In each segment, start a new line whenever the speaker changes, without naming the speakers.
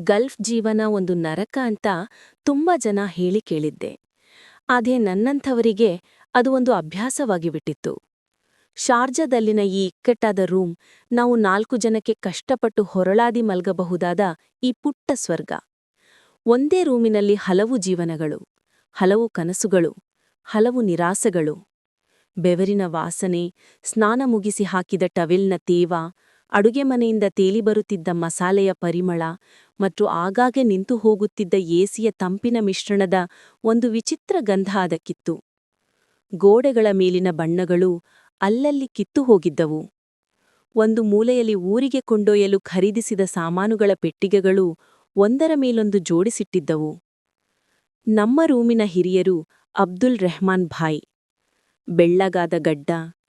Gulf ಜೀವನ ಒಂದು ನರಕ ಅಂತ ತುಂಬಾ ಜನ ಹೇಳಿ ಕೇಳಿದ್ದೆ. ಅದೇ ನನ್ನಂಥವರಿಗೆ ಅದು ಒಂದು ಅಭ್ಯಾಸವಾಗಿ ಬಿಟ್ಟಿತ್ತು. ಶಾರ್ಜಾದಲ್ಲಿನ ಈ ಇಕ್ಕಟ್ಟಾದ ರೂಮ್ ನಾವು ನಾಲ್ಕು ಜನಕ್ಕೆ ಕಷ್ಟಪಟ್ಟು ಹೊರಳಾದಿ ಮಲ್ಗಬಹುದಾದ ಈ ಪುಟ್ಟ ಸ್ವರ್ಗ. ಒಂದೇ ರೂಮಿನಲ್ಲಿ ಹಲವು ಜೀವನಗಳು, ಹಲವು ಕನಸುಗಳು, ಹಲವು ನಿರಾಸೆಗಳು. ಬೆವರಿನ ವಾಸನೆ, ಸ್ನಾನ ಮುಗಿಸಿ ಹಾಕಿದ ಟವೆಲ್ನ ತೇವ, ಅಡುಗೆ ಮನೆಯಿಂದ ತೇಲಿ ಬರುತ್ತಿದ್ದ ಮಸಾಲೆಯ ಪರಿಮಳ ಮತ್ತು ಆಗಾಗ್ಗೆ ನಿಂತು ಹೋಗುತ್ತಿದ್ದ ಏಸಿಯ ತಂಪಿನ ಮಿಶ್ರಣದ ಒಂದು ವಿಚಿತ್ರ ಗಂಧ ಅದಕ್ಕಿತ್ತು. ಗೋಡೆಗಳ ಮೇಲಿನ ಬಣ್ಣಗಳು ಅಲ್ಲಲ್ಲಿ ಕಿತ್ತು ಹೋಗಿದ್ದವು. ಒಂದು ಮೂಲೆಯಲ್ಲಿ ಊರಿಗೆ ಕೊಂಡೊಯ್ಯಲು ಖರೀದಿಸಿದ ಸಾಮಾನುಗಳ ಪೆಟ್ಟಿಗೆಗಳು ಒಂದರ ಮೇಲೊಂದು ಜೋಡಿಸಿಟ್ಟಿದ್ದವು. ನಮ್ಮ ರೂಮಿನ ಹಿರಿಯರು ಅಬ್ದುಲ್ ರೆಹಮಾನ್ ಭಾಯ್. ಬೆಳ್ಳಗಾದ ಗಡ್ಡ,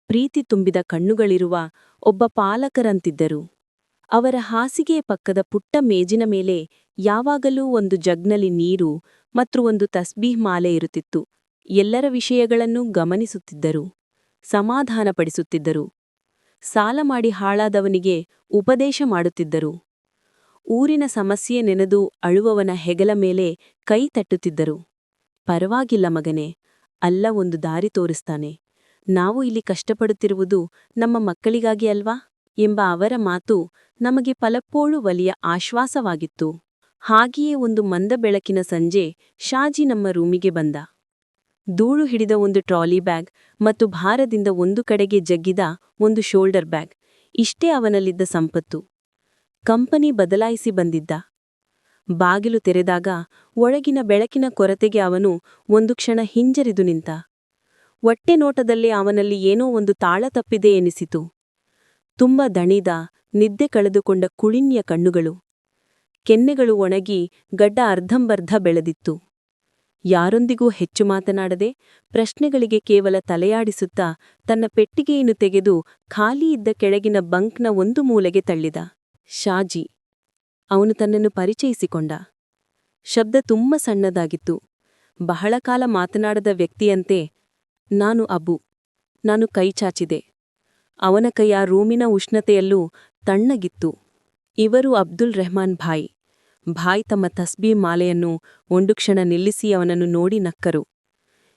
ಪ್ರೀತಿ ತುಂಬಿದ ಕಣ್ಣುಗಳಿರುವ ಒಬ್ಬ ಪಾಲಕರಂತಿದ್ದರು. ಅವರ ಹಾಸಿಗೆಯ ಪಕ್ಕದ ಪುಟ್ಟ ಮೇಜಿನ ಮೇಲೆ ಯಾವಾಗಲೂ ಒಂದು ಜಗ್ನಲ್ಲಿ ನೀರು ಮತ್ತು ಒಂದು ತಸ್ಬೀಹ್ ಮಾಲೆ ಇರುತ್ತಿತ್ತು. ಎಲ್ಲರ ವಿಷಯಗಳನ್ನು ಗಮನಿಸುತ್ತಿದ್ದರು, ಸಮಾಧಾನಪಡಿಸುತ್ತಿದ್ದರು. ಸಾಲ ಮಾಡಿ ಹಾಳಾದವನಿಗೆ ಉಪದೇಶ ಮಾಡುತ್ತಿದ್ದರು. ಊರಿನ ಸಮಸ್ಯೆ ನೆನೆದು ಅಳುವವನ ಹೆಗಲ ಮೇಲೆ ಕೈ ತಟ್ಟುತ್ತಿದ್ದರು. ಪರವಾಗಿಲ್ಲ ಮಗನೇ, ಅಲ್ಲ ಒಂದು ದಾರಿ ತೋರಿಸ್ತಾನೆ. ನಾವು ಇಲ್ಲಿ ಕಷ್ಟಪಡುತ್ತಿರುವುದು ನಮ್ಮ ಮಕ್ಕಳಿಗಾಗಿ ಅಲ್ವಾ? ಎಂಬ ಅವರ ಮಾತು ನಮಗೆ ಪಲಪ್ಪೋಳು ಒಲಿಯ ಆಶ್ವಾಸವಾಗಿತ್ತು. ಹಾಗೆಯೇ ಒಂದು ಮಂದ ಬೆಳಕಿನ ಸಂಜೆ ಶಾಜಿ ನಮ್ಮ ರೂಮಿಗೆ ಬಂದ. ಧೂಳು ಹಿಡಿದ ಒಂದು ಟ್ರಾಲಿ ಬ್ಯಾಗ್ ಮತ್ತು ಭಾರದಿಂದ ಒಂದು ಕಡೆಗೆ ಜಗ್ಗಿದ ಒಂದು ಶೋಲ್ಡರ್ ಬ್ಯಾಗ್. ಇಷ್ಟೇ ಅವನಲ್ಲಿದ್ದ ಸಂಪತ್ತು. ಕಂಪನಿ ಬದಲಾಯಿಸಿ ಬಂದಿದ್ದ. ಬಾಗಿಲು ತೆರೆದಾಗ ಒಳಗಿನ ಬೆಳಕಿನ ಕೊರತೆಗೆ ಅವನು ಒಂದು ಕ್ಷಣ ಹಿಂಜರಿದು ನಿಂತ. ಒಟ್ಟೆ ನೋಟದಲ್ಲೇ ಅವನಲ್ಲಿ ಏನೋ ಒಂದು ತಾಳ ತಪ್ಪಿದೆ ಎನಿಸಿತು. ತುಂಬ ದಣಿದ ನಿದ್ದೆ ಕಳೆದುಕೊಂಡ ಕುಳಿನ್ಯ ಕಣ್ಣುಗಳು. ಕೆನ್ನೆಗಳು ಒಣಗಿ ಗಡ್ಡ ಅರ್ಧಂಬರ್ಧ ಬೆಳೆದಿತ್ತು. ಯಾರೊಂದಿಗೂ ಹೆಚ್ಚು ಮಾತನಾಡದೆ ಪ್ರಶ್ನೆಗಳಿಗೆ ಕೇವಲ ತಲೆಯಾಡಿಸುತ್ತಾ ತನ್ನ ಪೆಟ್ಟಿಗೆಯನ್ನು ತೆಗೆದು ಖಾಲಿ ಇದ್ದ ಕೆಳಗಿನ ಬಂಕ್ನ ಒಂದು ಮೂಲೆಗೆ ತಳ್ಳಿದ. ಶಾಜಿ, ಅವನು ತನ್ನನ್ನು ಪರಿಚಯಿಸಿಕೊಂಡ. ಶಬ್ದ ತುಂಬ ಸಣ್ಣದಾಗಿತ್ತು. ಬಹಳ ಕಾಲ ಮಾತನಾಡದ ವ್ಯಕ್ತಿಯಂತೆ, ನಾನು ಅಬು. ನಾನು ಕೈಚಾಚಿದೆ ಅವನ ಕೈಯ ರೂಮಿನ ಉಷ್ಣತೆಯಲ್ಲೂ ತಣ್ಣಗಿತ್ತು. ಇವರು ಅಬ್ದುಲ್ ರೆಹಮಾನ್ ಭಾಯ್. ಭಾಯ್ ತಮ್ಮ ತಸ್ಬೀ ಮಾಲೆಯನ್ನು ಒಂದು ಕ್ಷಣ ನಿಲ್ಲಿಸಿ ಅವನನ್ನು ನೋಡಿ ನಕ್ಕರು.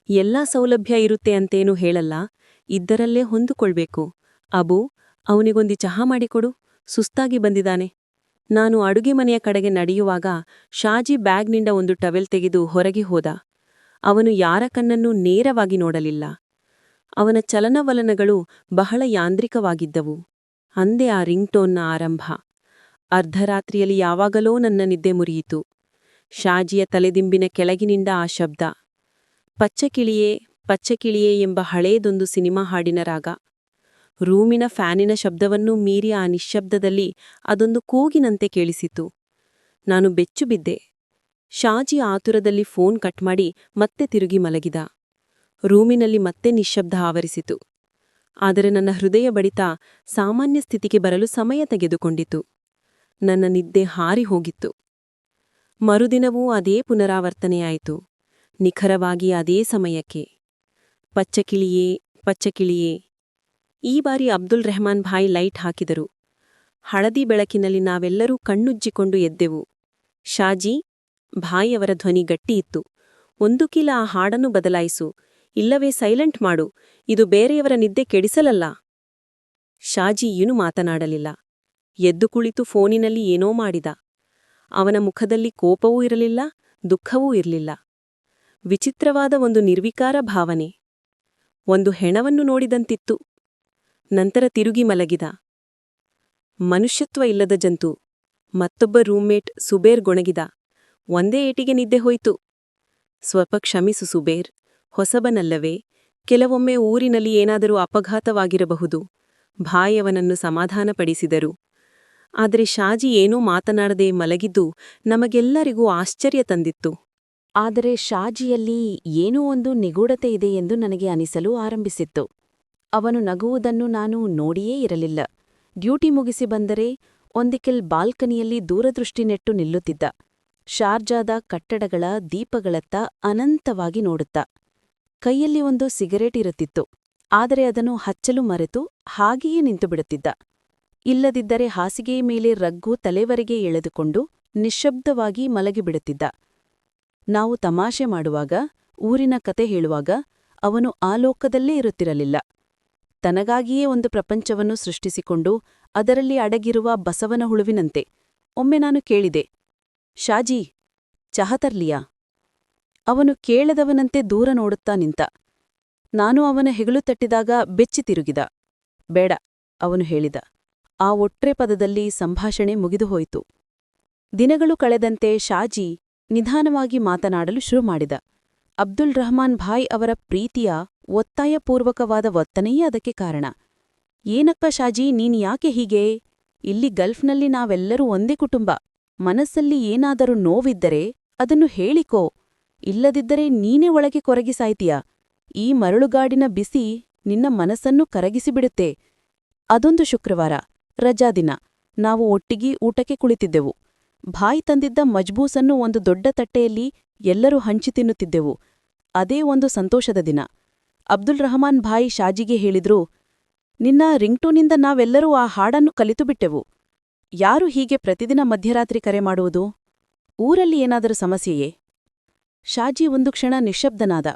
ಎಲ್ಲಾ ಸೌಲಭ್ಯ ಇರುತ್ತೆ ಅಂತೇನೂ ಹೇಳಲ್ಲ, ಇದ್ದರಲ್ಲೇ ಹೊಂದಿಕೊಳ್ಬೇಕು. ಅಬು, ಅವನಿಗೊಂದು ಚಹಾ ಮಾಡಿಕೊಡು, ಸುಸ್ತಾಗಿ ಬಂದಿದ್ದಾನೆ. ನಾನು ಅಡುಗೆ ಮನೆಯ ಕಡೆಗೆ ನಡೆಯುವಾಗ ಶಾಜಿ ಬ್ಯಾಗ್ನಿಂದ ಒಂದು ಟವೆಲ್ ತೆಗೆದು ಹೊರಗೆ ಹೋದ. ಅವನು ಯಾರ ಕಣ್ಣನ್ನೂ ನೇರವಾಗಿ ನೋಡಲಿಲ್ಲ. ಅವನ ಚಲನವಲನಗಳು ಬಹಳ ಯಾಂತ್ರಿಕವಾಗಿದ್ದವು. ಅಂದೇ ಆ ರಿಂಗ್ಟೋನ್ನ ಆರಂಭ. ಅರ್ಧರಾತ್ರಿಯಲ್ಲಿ ಯಾವಾಗಲೋ ನನ್ನ ನಿದ್ದೆ ಮುರಿಯಿತು. ಶಾಜಿಯ ತಲೆದಿಂಬಿನ ಕೆಳಗಿನಿಂದ ಆ ಶಬ್ದ. ಪಚ್ಚಕಿಳಿಯೇ ಪಚ್ಚಕಿಳಿಯೇ ಎಂಬ ಹಳೇದೊಂದು ಸಿನಿಮಾ ಹಾಡಿನ ರಾಗ. ರೂಮಿನ ಫ್ಯಾನಿನ ಶಬ್ದವನ್ನೂ ಮೀರಿ ಆ ನಿಶ್ಶಬ್ದದಲ್ಲಿ ಅದೊಂದು ಕೂಗಿನಂತೆ ಕೇಳಿಸಿತು. ನಾನು ಬೆಚ್ಚು ಬಿದ್ದೆ ಶಾಜಿ ಆತುರದಲ್ಲಿ ಫೋನ್ ಕಟ್ ಮಾಡಿ ಮತ್ತೆ ತಿರುಗಿ ಮಲಗಿದ. ರೂಮಿನಲ್ಲಿ ಮತ್ತೆ ನಿಶ್ಶಬ್ದ ಆವರಿಸಿತು. ಆದರೆ ನನ್ನ ಹೃದಯ ಬಡಿತ ಸಾಮಾನ್ಯ ಸ್ಥಿತಿಗೆ ಬರಲು ಸಮಯ ತೆಗೆದುಕೊಂಡಿತು. ನನ್ನ ನಿದ್ದೆ ಹಾರಿ ಹೋಗಿತ್ತು. ಮರುದಿನವೂ ಅದೇ ಪುನರಾವರ್ತನೆಯಾಯಿತು. ನಿಖರವಾಗಿ ಅದೇ ಸಮಯಕ್ಕೆ. ಪಚ್ಚಕಿಳಿಯೇ ಪಚ್ಚಕಿಳಿಯೇ. ಈ ಬಾರಿ ಅಬ್ದುಲ್ ರೆಹಮಾನ್ ಭಾಯ್ ಲೈಟ್ ಹಾಕಿದರು. ಹಳದಿ ಬೆಳಕಿನಲ್ಲಿ ನಾವೆಲ್ಲರೂ ಕಣ್ಣುಜ್ಜಿಕೊಂಡು ಎದ್ದೆವು. ಶಾಜಿ, ಭಾಯಿಯವರ ಧ್ವನಿ ಗಟ್ಟಿಯಿತ್ತು. ಒಂದು ಕಿಲ ಆ ಹಾಡನ್ನು ಬದಲಾಯಿಸು. ಇಲ್ಲವೇ ಸೈಲೆಂಟ್ ಮಾಡು, ಇದು ಬೇರೆಯವರ ನಿದ್ದೆ ಕೆಡಿಸಲಲ್ಲ. ಶಾಜಿ ಏನು ಮಾತನಾಡಲಿಲ್ಲ. ಎದ್ದು ಕುಳಿತು ಫೋನಿನಲ್ಲಿ ಏನೋ ಮಾಡಿದ. ಅವನ ಮುಖದಲ್ಲಿ ಕೋಪವೂ ಇರಲಿಲ್ಲ, ದುಃಖವೂ ಇರಲಿಲ್ಲ. ವಿಚಿತ್ರವಾದ ಒಂದು ನಿರ್ವಿಕಾರ ಭಾವನೆ. ಒಂದು ಹೆಣವನ್ನು ನೋಡಿದಂತಿತ್ತು. ನಂತರ ತಿರುಗಿ ಮಲಗಿದ. ಮನುಷ್ಯತ್ವ ಇಲ್ಲದ ಜಂತು. ಮತ್ತೊಬ್ಬ ರೂಮ್ಮೇಟ್ ಸುಬೇರ್ ಗೊಣಗಿದ. ಒಂದೇ ಏಟಿಗೆ ನಿದ್ದೆ ಹೋಯಿತು. ಸ್ವಲ್ಪ ಕ್ಷಮಿಸು ಸುಬೇರ್. ಹೊಸಬನಲ್ಲವೇ? ಕೆಲವೊಮ್ಮೆ ಊರಿನಲ್ಲಿ ಏನಾದರೂ ಅಪಘಾತವಾಗಿರಬಹುದು. ಭಾಯವನನ್ನು ಸಮಾಧಾನಪಡಿಸಿದರು. ಆದರೆ ಶಾಜಿ ಏನೂ ಮಾತನಾಡದೆ ಮಲಗಿದ್ದು ನಮಗೆಲ್ಲರಿಗೂ ಆಶ್ಚರ್ಯ ತಂದಿತ್ತು.
ಆದರೆ ಶಾಜಿಯಲ್ಲಿ ಏನೋ ಒಂದು ನಿಗೂಢತೆ ಇದೆ ಎಂದು ನನಗೆ ಅನಿಸಲು ಆರಂಭಿಸಿತ್ತು. ಅವನು ನಗುವುದನ್ನು ನಾನು ನೋಡಿಯೇ ಇರಲಿಲ್ಲ. ಡ್ಯೂಟಿ ಮುಗಿಸಿ ಬಂದರೆ ಒಂದಿಕೆಲ್ ಬಾಲ್ಕನಿಯಲ್ಲಿ ದೂರದೃಷ್ಟಿ ನೆಟ್ಟು ನಿಲ್ಲುತ್ತಿದ್ದ. ಶಾರ್ಜಾದ ಕಟ್ಟಡಗಳ ದೀಪಗಳತ್ತ ಅನಂತವಾಗಿ ನೋಡುತ್ತ. ಕೈಯಲ್ಲಿ ಒಂದು ಸಿಗರೇಟ್ ಇರುತ್ತಿತ್ತು. ಆದರೆ ಅದನ್ನು ಹಚ್ಚಲು ಮರೆತು ಹಾಗೆಯೇ ನಿಂತುಬಿಡುತ್ತಿದ್ದ. ಇಲ್ಲದಿದ್ದರೆ ಹಾಸಿಗೆಯ ಮೇಲೆ ರಗ್ಗು ತಲೆವರೆಗೆ ಎಳೆದುಕೊಂಡು
ನಿಶ್ಶಬ್ದವಾಗಿ ಮಲಗಿಬಿಡುತ್ತಿದ್ದ. ನಾವು ತಮಾಷೆ ಮಾಡುವಾಗ, ಊರಿನ ಕತೆ ಹೇಳುವಾಗ ಅವನು ಆ ಲೋಕದಲ್ಲೇ ಇರುತ್ತಿರಲಿಲ್ಲ. ತನಗಾಗಿಯೇ ಒಂದು ಪ್ರಪಂಚವನ್ನು ಸೃಷ್ಟಿಸಿಕೊಂಡು ಅದರಲ್ಲಿ ಅಡಗಿರುವ ಬಸವನ ಹುಳುವಿನಂತೆ. ಒಮ್ಮೆ ನಾನು ಕೇಳಿದೆ, ಶಾಜಿ, ಚಹ ತರ್ಲಿಯಾ? ಅವನು ಕೇಳದವನಂತೆ ದೂರ ನೋಡುತ್ತಾ ನಿಂತ. ನಾನು ಅವನ ಹೆಗಲು ತಟ್ಟಿದಾಗ ಬೆಚ್ಚಿ ತಿರುಗಿದ. ಬೇಡ, ಅವನು ಹೇಳಿದ. ಆ ಒಟ್ರೆ ಪದದಲ್ಲಿ ಸಂಭಾಷಣೆ ಮುಗಿದುಹೋಯಿತು. ದಿನಗಳು ಕಳೆದಂತೆ ಶಾಜಿ ನಿಧಾನವಾಗಿ ಮಾತನಾಡಲು ಶುರು ಮಾಡಿದ. ಅಬ್ದುಲ್ ರಹಮಾನ್ ಭಾಯ್ ಅವರ ಪ್ರೀತಿಯ ಒತ್ತಾಯಪೂರ್ವಕವಾದ ಒತ್ತನೆಯೇ ಅದಕ್ಕೆ ಕಾರಣ. ಏನಪ್ಪ ಶಾಜಿ, ನೀನು ಯಾಕೆ ಹೀಗೆ? ಇಲ್ಲಿ ಗಲ್ಫ್ನಲ್ಲಿ ನಾವೆಲ್ಲರೂ ಒಂದೇ ಕುಟುಂಬ. ಮನಸ್ಸಲ್ಲಿ ಏನಾದರೂ ನೋವಿದ್ದರೆ ಅದನ್ನು ಹೇಳಿಕೋ. ಇಲ್ಲದಿದ್ದರೆ ನೀನೇ ಒಳಗೆ ಕೊರಗಿ ಸಾಯ್ತೀಯ? ಈ ಮರಳುಗಾಡಿನ ಬಿಸಿ ನಿನ್ನ ಮನಸ್ಸನ್ನು ಕರಗಿಸಿಬಿಡುತ್ತೆ ಅದೊಂದು ಶುಕ್ರವಾರ ರಜಾದಿನ ನಾವು ಒಟ್ಟಿಗೆ ಊಟಕ್ಕೆ ಕುಳಿತಿದ್ದೆವು. ಭಾಯ್ ತಂದಿದ್ದ ಮಜ್ಬೂಸನ್ನು ಒಂದು ದೊಡ್ಡ ತಟ್ಟೆಯಲ್ಲಿ ಎಲ್ಲರೂ ಹಂಚಿ ತಿನ್ನುತ್ತಿದ್ದೆವು. ಅದೇ ಒಂದು ಸಂತೋಷದ ದಿನ. ಅಬ್ದುಲ್ ರಹಮಾನ್ ಭಾಯಿ ಶಾಜಿಗೆ ಹೇಳಿದ್ರು, ನಿನ್ನ ರಿಂಗ್ಟೂನಿಂದ ನಾವೆಲ್ಲರೂ ಆ ಹಾಡನ್ನು ಕಲಿತುಬಿಟ್ಟೆವು ಯಾರು ಹೀಗೆ ಪ್ರತಿದಿನ ಮಧ್ಯರಾತ್ರಿ ಕರೆ ಮಾಡುವುದು? ಊರಲ್ಲಿ ಏನಾದರೂ ಸಮಸ್ಯೆಯೇ? ಶಾಜಿ ಒಂದು ಕ್ಷಣ ನಿಶ್ಶಬ್ದನಾದ.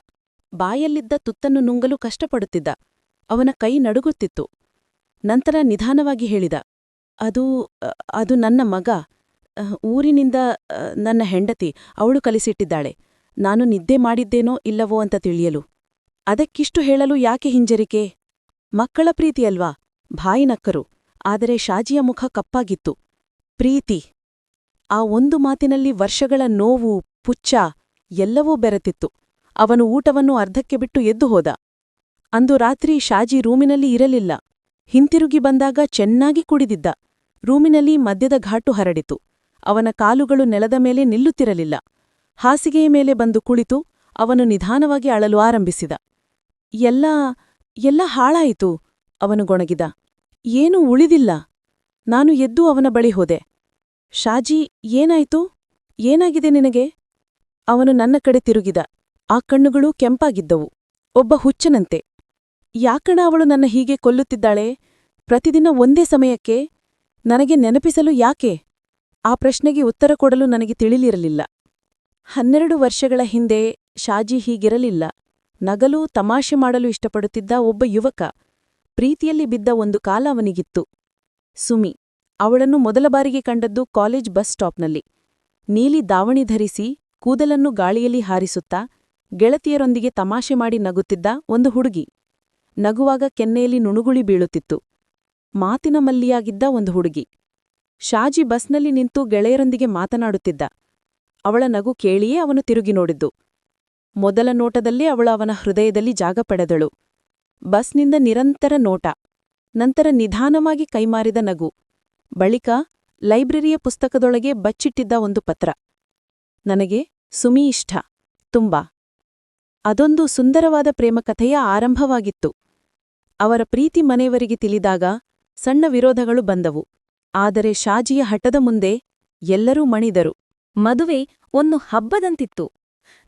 ಬಾಯಲ್ಲಿದ್ದ ತುತ್ತನ್ನು ನುಂಗಲು ಕಷ್ಟಪಡುತ್ತಿದ್ದ. ಅವನ ಕೈ ನಡುಗುತ್ತಿತ್ತು. ನಂತರ ನಿಧಾನವಾಗಿ ಹೇಳಿದ, ಅದು ಅದು ನನ್ನ ಮಗ. ಊರಿನಿಂದ ನನ್ನ ಹೆಂಡತಿ. ಅವಳು ಕಲಿಸಿಟ್ಟಿದ್ದಾಳೆ. ನಾನು ನಿದ್ದೆ ಮಾಡಿದ್ದೇನೋ ಇಲ್ಲವೋ ಅಂತ ತಿಳಿಯಲು. ಅದಕ್ಕಿಷ್ಟು ಹೇಳಲು ಯಾಕೆ ಹಿಂಜರಿಕೆ? ಮಕ್ಕಳ ಪ್ರೀತಿಯಲ್ವಾ ಭಾಯಿ ನಕ್ಕರು. ಆದರೆ ಶಾಜಿಯ ಮುಖ ಕಪ್ಪಾಗಿತ್ತು. ಪ್ರೀತಿ. ಆ ಒಂದು ಮಾತಿನಲ್ಲಿ ವರ್ಷಗಳ ನೋವು ಪುಚ್ಚ ಎಲ್ಲವೂ ಬೆರೆತಿತ್ತು. ಅವನು ಊಟವನ್ನು ಅರ್ಧಕ್ಕೆ ಬಿಟ್ಟು ಎದ್ದು ಹೋದ. ಅಂದು ರಾತ್ರಿ ಶಾಜಿ ರೂಮಿನಲ್ಲಿ ಇರಲಿಲ್ಲ. ಹಿಂತಿರುಗಿ ಬಂದಾಗ ಚೆನ್ನಾಗಿ ಕುಡಿದಿದ್ದ. ರೂಮಿನಲ್ಲಿ ಮದ್ಯದ ಘಾಟು ಹರಡಿತು. ಅವನ ಕಾಲುಗಳು ನೆಲದ ಮೇಲೆ ನಿಲ್ಲುತ್ತಿರಲಿಲ್ಲ. ಹಾಸಿಗೆಯ ಮೇಲೆ ಬಂದು ಕುಳಿತು ಅವನು ನಿಧಾನವಾಗಿ ಅಳಲು ಆರಂಭಿಸಿದ. ಎಲ್ಲ ಎಲ್ಲ ಹಾಳಾಯಿತು, ಅವನು ಗೊಣಗಿದ. ಏನೂ ಉಳಿದಿಲ್ಲ. ನಾನು ಎದ್ದು ಅವನ ಬಳಿ ಹೋದೆ. ಶಾಜಿ, ಏನಾಯಿತು? ಏನಾಗಿದೆ ನಿನಗೆ? ಅವನು ನನ್ನ ಕಡೆ ತಿರುಗಿದ. ಆ ಕಣ್ಣುಗಳೂ ಕೆಂಪಾಗಿದ್ದವು. ಒಬ್ಬ ಹುಚ್ಚನಂತೆ. ಯಾಕಣ ಅವಳು ನನ್ನ ಹೀಗೆ ಕೊಲ್ಲುತ್ತಿದ್ದಾಳೆ? ಪ್ರತಿದಿನ ಒಂದೇ ಸಮಯಕ್ಕೆ? ನನಗೆ ನೆನಪಿಸಲು ಯಾಕೆ? ಆ ಪ್ರಶ್ನೆಗೆ ಉತ್ತರ ಕೊಡಲು ನನಗೆ ತಿಳಿಲಿರಲಿಲ್ಲ. ಹನ್ನೆರಡು ವರ್ಷಗಳ ಹಿಂದೆ ಶಾಜಿ ಹೀಗಿರಲಿಲ್ಲ. ನಗಲು, ತಮಾಷೆ ಮಾಡಲು ಇಷ್ಟಪಡುತ್ತಿದ್ದ ಒಬ್ಬ ಯುವಕ. ಪ್ರೀತಿಯಲ್ಲಿ ಬಿದ್ದ ಒಂದು ಕಾಲ ಅವನಿಗಿತ್ತು. ಸುಮಿ. ಅವಳನ್ನು ಮೊದಲ ಬಾರಿಗೆ ಕಂಡದ್ದು ಕಾಲೇಜ್ ಬಸ್ ಸ್ಟಾಪ್ನಲ್ಲಿ. ನೀಲಿ ದಾವಣಿ ಧರಿಸಿ ಕೂದಲನ್ನು ಗಾಳಿಯಲ್ಲಿ ಹಾರಿಸುತ್ತಾ ಗೆಳತಿಯರೊಂದಿಗೆ ತಮಾಷೆ ಮಾಡಿ ನಗುತ್ತಿದ್ದ ಒಂದು ಹುಡುಗಿ. ನಗುವಾಗ ಕೆನ್ನೆಯಲ್ಲಿ ನುಣುಗುಳಿ ಬೀಳುತ್ತಿತ್ತು. ಮಾತಿನ ಮಲ್ಲಿಯಾಗಿದ್ದ ಒಂದು ಹುಡುಗಿ. ಶಾಜಿ ಬಸ್ನಲ್ಲಿ ನಿಂತು ಗೆಳೆಯರೊಂದಿಗೆ ಮಾತನಾಡುತ್ತಿದ್ದ. ಅವಳ ನಗು ಕೇಳಿಯೇ ಅವನು ತಿರುಗಿ ನೋಡಿದ್ದು. ಮೊದಲ ನೋಟದಲ್ಲೇ ಅವಳು ಅವನ ಹೃದಯದಲ್ಲಿ ಜಾಗ ಪಡೆದಳು. ಬಸ್ನಿಂದ ನಿರಂತರ ನೋಟ. ನಂತರ ನಿಧಾನವಾಗಿ ಕೈಮಾರಿದ ನಗು. ಬಳಿಕ ಲೈಬ್ರರಿಯ ಪುಸ್ತಕದೊಳಗೆ ಬಚ್ಚಿಟ್ಟಿದ್ದ ಒಂದು ಪತ್ರ. ನನಗೆ ಸುಮಿ ಇಷ್ಟ ತುಂಬಾ. ಅದೊಂದು ಸುಂದರವಾದ ಪ್ರೇಮಕಥೆಯ ಆರಂಭವಾಗಿತ್ತು. ಅವರ ಪ್ರೀತಿ ಮನೆಯವರಿಗೆ ತಿಳಿದಾಗ ಸಣ್ಣ ವಿರೋಧಗಳು ಬಂದವು. ಆದರೆ ಶಾಜಿಯ ಹಠದ ಮುಂದೆ ಎಲ್ಲರೂ ಮಣಿದರು.
ಮದುವೆ ಒಂದು ಹಬ್ಬದಂತಿತ್ತು.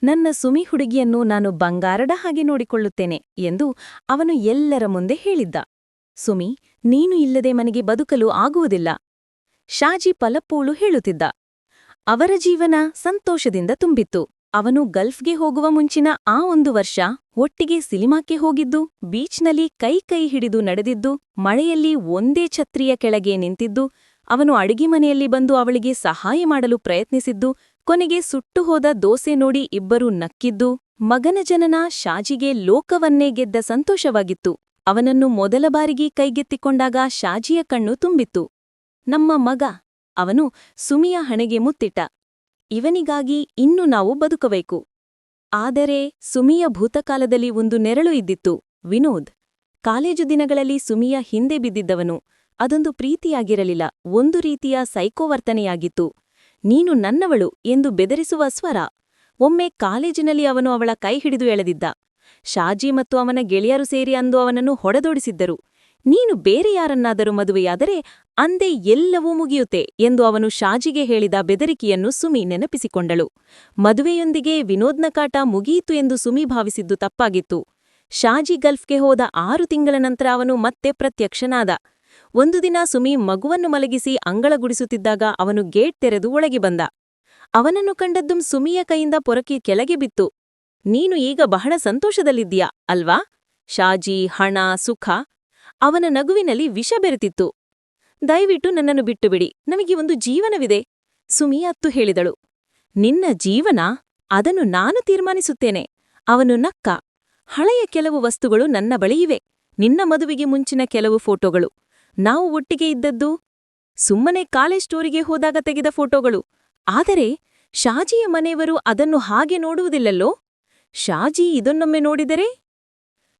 ನನ್ನ ಸುಮಿ ಹುಡುಗಿಯನ್ನು ನಾನು ಬಂಗಾರದ ಹಾಗೆ ನೋಡಿಕೊಳ್ಳುತ್ತೇನೆ ಎಂದು ಅವನು ಎಲ್ಲರ ಮುಂದೆ ಹೇಳಿದ್ದ. ಸುಮಿ, ನೀನು ಇಲ್ಲದೆ ಮನೆಗೆ ಬದುಕಲು ಆಗುವುದಿಲ್ಲ. ಶಾಜಿ ಪಲಪ್ಪೂಳು ಹೇಳುತ್ತಿದ್ದ. ಅವರ ಜೀವನ ಸಂತೋಷದಿಂದ ತುಂಬಿತ್ತು. ಅವನು ಗಲ್ಫ್ಗೆ ಹೋಗುವ ಮುಂಚಿನ ಆ ಒಂದು ವರ್ಷ ಒಟ್ಟಿಗೆ ಸಿನಿಮಾಕ್ಕೆ ಹೋಗಿದ್ದು, ಬೀಚ್ನಲ್ಲಿ ಕೈ ಕೈ ಹಿಡಿದು ನಡೆದಿದ್ದು, ಮಳೆಯಲ್ಲಿ ಒಂದೇ ಛತ್ರಿಯ ಕೆಳಗೆ ನಿಂತಿದ್ದು, ಅವನು ಅಡಿಗೆ ಮನೆಯಲ್ಲಿ ಬಂದು ಅವಳಿಗೆ ಸಹಾಯ ಮಾಡಲು ಪ್ರಯತ್ನಿಸಿದ್ದು, ಕೊನೆಗೆ ಸುಟ್ಟು ಹೋದ ದೋಸೆ ನೋಡಿ ಇಬ್ಬರೂ ನಕ್ಕಿದ್ದು, ಮಗನ ಜನನ ಶಾಜಿಗೆ ಲೋಕವನ್ನೇ ಗೆದ್ದ ಸಂತೋಷವಾಗಿತ್ತು. ಅವನನ್ನು ಮೊದಲ ಬಾರಿಗೆ ಕೈಗೆತ್ತಿಕೊಂಡಾಗ ಶಾಜಿಯ ಕಣ್ಣು ತುಂಬಿತ್ತು. ನಮ್ಮ ಮಗ ಅವನು ಸುಮಿಯ ಹಣೆಗೆ ಮುತ್ತಿಟ್ಟ. ಇವನಿಗಾಗಿ ಇನ್ನು ನಾವು ಬದುಕಬೇಕು. ಆದರೆ ಸುಮಿಯ ಭೂತಕಾಲದಲ್ಲಿ ಒಂದು ನೆರಳು ಇದ್ದಿತ್ತು. ವಿನೋದ್. ಕಾಲೇಜು ದಿನಗಳಲ್ಲಿ ಸುಮಿಯ ಹಿಂದೆ ಬಿದ್ದಿದ್ದವನು. ಅದೊಂದು ಪ್ರೀತಿಯಾಗಿರಲಿಲ್ಲ. ಒಂದು ರೀತಿಯ ಸೈಕೋವರ್ತನೆಯಾಗಿತ್ತು. ನೀನು ನನ್ನವಳು ಎಂದು ಬೆದರಿಸುವ ಸ್ವರ. ಒಮ್ಮೆ ಕಾಲೇಜಿನಲ್ಲಿ ಅವನು ಅವಳ ಕೈ ಹಿಡಿದು ಎಳೆದಿದ್ದ. ಶಾಜಿ ಮತ್ತು ಅವನ ಗೆಳೆಯರು ಸೇರಿ ಅಂದು ಅವನನ್ನು ಹೊಡೆದೋಡಿಸಿದ್ದರು. ನೀನು ಬೇರೆ ಯಾರನ್ನಾದರೂ ಮದುವೆಯಾದರೆ ಅಂದೇ ಎಲ್ಲವೂ ಮುಗಿಯುತ್ತೆ ಎಂದು ಅವನು ಶಾಜಿಗೆ ಹೇಳಿದ ಬೆದರಿಕೆಯನ್ನು ಸುಮಿ ನೆನಪಿಸಿಕೊಂಡಳು. ಮದುವೆಯೊಂದಿಗೆ ವಿನೋದ್ನ ಕಾಟ ಮುಗಿಯಿತು ಎಂದು ಸುಮಿ ಭಾವಿಸಿದ್ದು ತಪ್ಪಾಗಿತ್ತು. ಶಾಜಿ ಗಲ್ಫ್ಗೆ ಹೋದ ಆರು ತಿಂಗಳ ನಂತರ ಅವನು ಮತ್ತೆ ಪ್ರತ್ಯಕ್ಷನಾದ. ಒಂದು ದಿನ ಸುಮಿ ಮಗುವನ್ನು ಮಲಗಿಸಿ ಅಂಗಳಗುಡಿಸುತ್ತಿದ್ದಾಗ ಅವನು ಗೇಟ್ ತೆರೆದು ಒಳಗೆ ಬಂದ. ಅವನನ್ನು ಕಂಡದ್ದು ಸುಮಿಯ ಕೈಯಿಂದ ಪೊರಕಿ ಕೆಳಗೆ ಬಿತ್ತು. ನೀನು ಈಗ ಬಹಳ ಸಂತೋಷದಲ್ಲಿದ್ದೀಯಾ, ಅಲ್ವಾ? ಶಾಜಿ, ಹಣ, ಸುಖ ಅವನ ನಗುವಿನಲ್ಲಿ ವಿಷ ಬೆರೆತಿತ್ತು. ದಯವಿಟ್ಟು ನನ್ನನ್ನು ಬಿಟ್ಟುಬಿಡಿ. ನಮಗೆ ಒಂದು ಜೀವನವಿದೆ. ಸುಮಿ ಅತ್ತು ಹೇಳಿದಳು. ನಿನ್ನ ಜೀವನ? ಅದನ್ನು ನಾನು ತೀರ್ಮಾನಿಸುತ್ತೇನೆ. ಅವನು ನಕ್ಕ. ಹಳೆಯ ಕೆಲವು ವಸ್ತುಗಳು ನನ್ನ ಬಳಿಯಿವೆ ನಿನ್ನ ಮದುವೆಗೆ ಮುಂಚಿನ ಕೆಲವು ಫೋಟೋಗಳು. ನಾವು ಒಟ್ಟಿಗೆ ಇದ್ದದ್ದು? ಸುಮ್ಮನೆ ಕಾಲೇಜ್ ಸ್ಟೋರಿಗೆ ಹೋದಾಗ ತೆಗೆದ ಫೋಟೋಗಳು. ಆದರೆ, ಶಾಜಿಯ ಮನೆಯವರು ಅದನ್ನು ಹಾಗೆ ನೋಡುವುದಿಲ್ಲಲ್ಲೋ? ಶಾಜಿ ಇದನ್ನೊಮ್ಮೆ ನೋಡಿದರೆ?